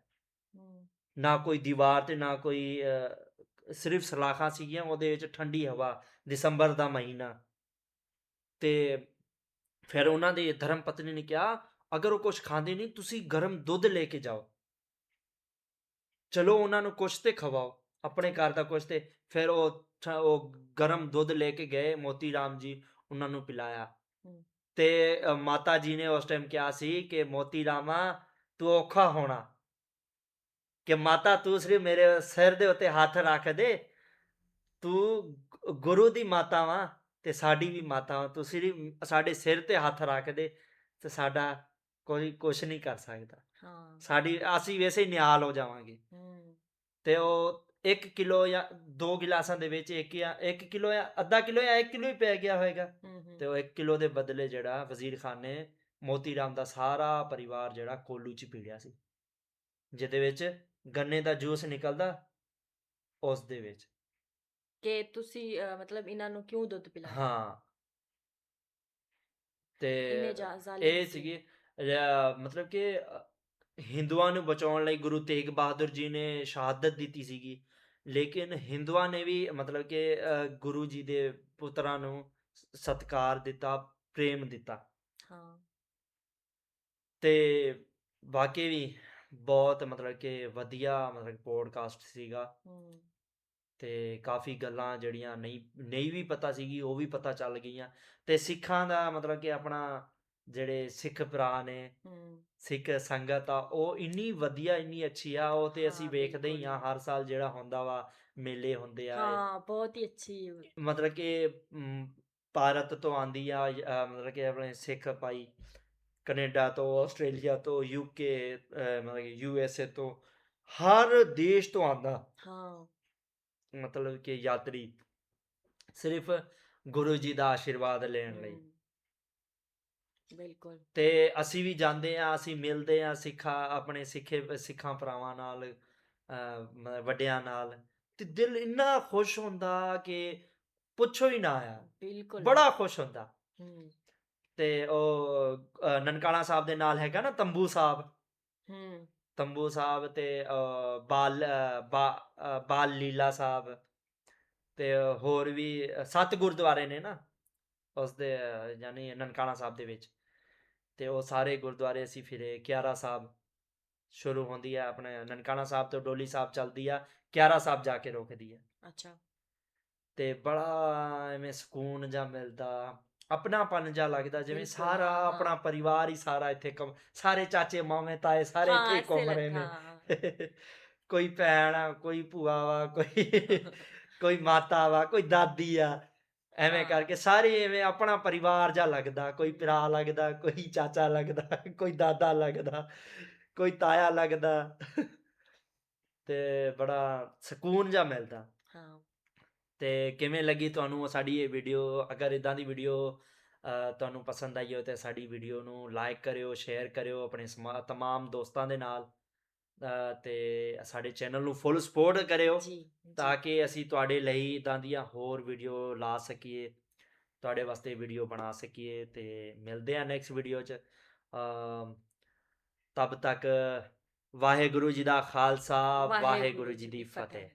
Speaker 1: ਨਾ ਕੋਈ ਦੀਵਾਰ ਤੇ ਨਾ ਕੋਈ ਸਿਰਫ ਸਲਾਖਾਂ ਸੀਗੀਆਂ ਉਹਦੇ ਵਿੱਚ ਠੰਡੀ ਹਵਾ ਦਸੰਬਰ ਦਾ ਮਹੀਨਾ। ਤੇ ਫਿਰ ਉਹਨਾਂ ਦੇ ਧਰਮ ਪਤਨੀ ਨੇ ਕਿਹਾ ਅਗਰ ਉਹ ਕੁਝ ਖਾਂਦੇ ਨਹੀਂ ਤੁਸੀਂ ਗਰਮ ਦੁੱਧ ਲੈ ਕੇ ਜਾਓ। ਚਲੋ ਉਹਨਾਂ ਨੂੰ ਕੁਛ ਤੇ ਖਵਾਓ ਆਪਣੇ ਘਰ ਦਾ ਕੁਛ ਤੇ। ਫਿਰ ਉਹ ਉਹ ਗਰਮ ਦੁੱਧ ਲੈ ਕੇ ਗਏ ਮੋਤੀ ਰਾਮ ਜੀ ਉਹਨਾਂ ਨੂੰ ਪਿਲਾਇਆ। ਤੇ ਮਾਤਾ ਜੀ ਨੇ ਉਸ ਟਾਈਮ ਕਿਹਾ ਸੀ ਕਿ ਮੋਤੀ ਰਾਮਾ ਤੂੰ ਔਖਾ ਹੋਣਾ। ਕਿ ਮਾਤਾ ਤੂੰ ਸਿਰਫ ਮੇਰੇ ਸਿਰ ਦੇ ਉੱਤੇ ਹੱਥ ਰੱਖ ਦੇ। ਤੂੰ ਗੁਰੂ ਦੀ ਮਾਤਾ ਵਾਂ ਤੇ ਸਾਡੀ ਵੀ ਮਾਤਾ ਵਾਂ। ਤੂੰ ਸਿਰਫ ਸਾਡੇ ਸਿਰ ਤੇ ਹੱਥ ਰੱਖ ਦੇ ਤੇ ਸਾਡਾ ਕੋਈ ਕੁਝ ਨਹੀਂ ਕਰ ਸਕਦਾ।
Speaker 4: ਹਾਂ।
Speaker 1: ਸਾਡੀ ਅਸੀਂ ਵੈਸੇ ਹੀ ਨਿਹਾਲ ਹੋ ਜਾਵਾਂਗੇ।
Speaker 4: ਹਮ,
Speaker 1: ਤੇ ਉਹ 1 ਕਿਲੋ ਜਾਂ 2 ਗਿਲਾਸਾਂ ਦੇ ਵਿੱਚ ਇੱਕ ਜਾਂ 1 ਕਿਲੋ ਜਾਂ ਅੱਧਾ ਕਿਲੋ ਜਾਂ 1 ਕਿਲੋ ਹੀ ਪੈ ਗਿਆ ਹੋਵੇਗਾ ਤੇ ਉਹ 1 ਕਿਲੋ ਦੇ ਬਦਲੇ ਜਿਹੜਾ ਵਜ਼ੀਰ ਖਾਨ ਨੇ ਮੋਤੀ ਰਾਮ ਦਾ ਸਾਰਾ ਪਰਿਵਾਰ ਜਿਹੜਾ ਕੋਲੂ ਚ ਪੀ ਲਿਆ ਸੀ। ਜਿਹਦੇ ਵਿੱਚ ਗੰਨੇ ਦਾ ਜੂਸ ਨਿਕਲਦਾ ਉਸ ਦੇ ਵਿੱਚ।
Speaker 4: ਕਿ ਤੁਸੀਂ ਮਤਲਬ ਇਹਨਾਂ ਨੂੰ ਕਿਉਂ ਦੁੱਧ ਪਿਲਾਇਆ?
Speaker 1: ਹਾਂ। ਤੇ ਇਹ। ਸੀਗੇ ਮਤਲਬ ਕਿ ਹਿੰਦੂਆਂ ਨੂੰ ਬਚਾਉਣ ਲਈ ਗੁਰੂ ਤੇਗ ਬਹਾਦਰ ਜੀ ਨੇ ਸ਼ਹਾਦਤ ਦਿੱਤੀ ਸੀਗੀ। ਲੇਕਿਨ ਹਿੰਦੂਆਂ ਨੇ ਵੀ ਮਤਲਬ ਕਿ ਗੁਰੂ ਜੀ ਦੇ ਪੁੱਤਰਾਂ ਨੂੰ ਸਤਿਕਾਰ ਦਿੱਤਾ ਪ੍ਰੇਮ ਦਿੱਤਾ।
Speaker 4: ਹਾਂ।
Speaker 1: ਤੇ ਵਾਕਈ ਵੀ ਬਹੁਤ ਮਤਲਬ ਕਿ ਵਧੀਆ ਮਤਲਬ ਪੋਡਕਾਸਟ ਸੀਗਾ। ਤੇ ਕਾਫੀ ਗੱਲਾਂ ਜਿਹੜੀਆਂ ਨਹੀਂ ਨਹੀਂ ਵੀ ਪਤਾ ਸੀਗੀ ਉਹ ਵੀ ਪਤਾ ਚੱਲ ਗਈਆਂ। ਤੇ ਸਿੱਖਾਂ ਦਾ ਮਤਲਬ ਕਿ ਆਪਣਾ ਜਿਹੜੇ ਸਿੱਖ ਭਰਾ ਨੇ ਸਿੱਖ ਸੰਗਤ ਆ ਉਹ ਇੰਨੀ ਵਧੀਆ ਇੰਨੀ ਅੱਛੀ ਆ ਉਹ ਤੇ ਅਸੀਂ
Speaker 4: ਹਾਂ,
Speaker 1: ਵੇਖਦੇ ਹੀ ਆ
Speaker 4: ਬਿਲਕੁਲ।
Speaker 1: ਹਰ ਸਾਲ ਜਿਹੜਾ ਹੁੰਦਾ ਵਾ ਮੇਲੇ ਹੁੰਦੇ ਆ
Speaker 4: ਹਾਂ ਬਹੁਤ ਹੀ ਅੱਛੀ
Speaker 1: ਮਤਲਬ ਕਿ ਮ, ਭਾਰਤ ਤੋਂ ਆਂਦੀ ਆ ਅ, ਮਤਲਬ ਕਿ ਆਪਣੇ ਸਿੱਖ ਭਾਈ ਕੈਨੇਡਾ ਤੋਂ ਆਸਟ੍ਰੇਲੀਆ ਤੋਂ ਯੂਕੇ ਮਤਲਬ ਕਿ ਯੂ ਐਸ ਏ ਤੋਂ ਹਰ ਦੇਸ਼ ਤੋਂ ਆਂਦਾ
Speaker 4: ਹਾਂ।
Speaker 1: ਮਤਲਬ ਕਿ ਯਾਤਰੀ ਸਿਰਫ ਗੁਰੂ ਜੀ ਦਾ ਆਸ਼ੀਰਵਾਦ ਲੈਣ ਲਈ।
Speaker 4: ਬਿਲਕੁਲ।
Speaker 1: ਤੇ ਅਸੀਂ ਵੀ ਜਾਂਦੇ ਆ ਅਸੀਂ ਮਿਲਦੇ ਆ ਸਿੱਖਾ ਆਪਣੇ ਸਿੱਖੇ ਸਿੱਖਾਂ ਭਰਾਵਾਂ ਨਾਲ ਅਹ, ਵੱਡਿਆਂ ਨਾਲ ਤੇ ਦਿਲ ਇੰਨਾ ਖੁਸ਼ ਹੁੰਦਾ ਕਿ ਪੁੱਛੋ ਹੀ ਨਾ ਆ।
Speaker 4: ਬਿਲਕੁਲ।
Speaker 1: ਬੜਾ ਖੁਸ਼ ਹੁੰਦਾ। ਤੇ ਉਹ ਅਹ, ਨਨਕਾਣਾ ਸਾਹਿਬ ਦੇ ਨਾਲ ਹੈਗਾ ਨਾ ਤੰਬੂ ਸਾਹਿਬ। ਤੰਬੂ ਸਾਹਿਬ ਤੇ ਅਹ, ਬਾਲ ਅਹ, ਬਾ- ਅਹ, ਬਾਲ ਲੀਲਾ ਸਾਹਿਬ ਤੇ ਹੋਰ ਵੀ ਅਹ, ਸੱਤ ਗੁਰਦੁਆਰੇ ਨੇ ਨਾ ਉਸ ਦੇ ਯਾਨੀ ਨਨਕਾਣਾ ਸਾਹਿਬ ਦੇ ਵਿੱਚ। ਤੇ ਉਹ ਸਾਰੇ ਗੁਰਦੁਆਰੇ ਅਸੀਂ ਫਿਰੇ ਕਿਆਰਾ ਸਾਹਿਬ ਸ਼ੁਰੂ ਹੁੰਦੀ ਹੈ ਆਪਣੇ ਨਨਕਾਣਾ ਸਾਹਿਬ ਤੋਂ ਡੋਲੀ ਸਾਹਿਬ ਚੱਲਦੀ ਆ ਕਿਆਰਾ ਸਾਹਿਬ ਜਾ ਕੇ ਰੁਕਦੀ ਹੈ
Speaker 4: ਅੱਛਾ
Speaker 1: ਤੇ ਬੜਾ ਐਵੇਂ ਸਕੂਨ ਜਾਂ ਮਿਲਦਾ ਆਪਣਾਪਨ ਜਿਹਾ ਲੱਗਦਾ ਜਿਵੇਂ ਸਾਰਾ। ਆਪਣਾ ਪਰਿਵਾਰ ਹੀ ਸਾਰਾ ਇੱਥੇ ਸਾਰੇ ਚਾਚੇ ਮਾਮੇ ਤਾਏ ਸਾਰੇ ਇੱਥੇ ਘੁੰਮ ਰਹੇ ਨੇ। ਕੋਈ ਭੈਣ ਆ ਕੋਈ ਭੂਆ ਵਾ ਕੋਈ ਕੋਈ ਮਾਤਾ ਵਾ ਕੋਈ ਦਾਦੀ ਆ ਐਵੇਂ। ਕਰਕੇ ਸਾਰੇ ਐਵੇਂ ਆਪਣਾ ਪਰਿਵਾਰ ਜਿਹਾ ਲੱਗਦਾ ਕੋਈ ਭਰਾ ਲੱਗਦਾ ਕੋਈ ਚਾਚਾ ਲੱਗਦਾ ਕੋਈ ਦਾਦਾ ਲੱਗਦਾ ਕੋਈ ਤਾਇਆ ਲੱਗਦਾ। ਤੇ ਬੜਾ ਸਕੂਨ ਜਿਹਾ ਮਿਲਦਾ।
Speaker 4: ਹਾਂ।
Speaker 1: ਤੇ ਕਿਵੇਂ ਲੱਗੀ ਤੁਹਾਨੂੰ ਸਾਡੀ ਇਹ ਵੀਡੀਓ? ਅਗਰ ਇਦਾਂ ਦੀ ਵੀਡੀਓ ਤੁਹਾਨੂੰ ਪਸੰਦ ਆਈ ਹੋ ਤੇ ਸਾਡੀ ਵੀਡੀਓ ਨੂੰ ਲਾਈਕ ਕਰਿਓ ਸ਼ੇਅਰ ਕਰਿਓ ਆਪਣੇ ਸਮਾ- ਤਮਾਮ ਦੋਸਤਾਂ ਦੇ ਨਾਲ। ਤੇ ਸਾਡੇ ਚੈਨਲ ਨੂੰ ਫੁੱਲ ਸਪੋਰਟ ਕਰਿਓ ਤਾਂ ਕਿ ਅਸੀਂ ਤੁਹਾਡੇ ਲਈ ਇਦਾਂ ਦੀਆਂ ਹੋਰ ਵੀਡੀਓ ਲਾ ਸਕੀਏ ਤੁਹਾਡੇ ਵਾਸਤੇ ਵੀਡੀਓ ਬਣਾ ਸਕੀਏ ਤੇ ਮਿਲਦੇ ਆ ਨੈਕਸਟ ਵੀਡੀਓ 'ਚ। ਤਬ ਤੱਕ ਵਾਹਿਗੁਰੂ ਜੀ ਦਾ ਖਾਲਸਾ ਵਾਹਿਗੁਰੂ ਜੀ ਦੀ ਫਤਿਹ।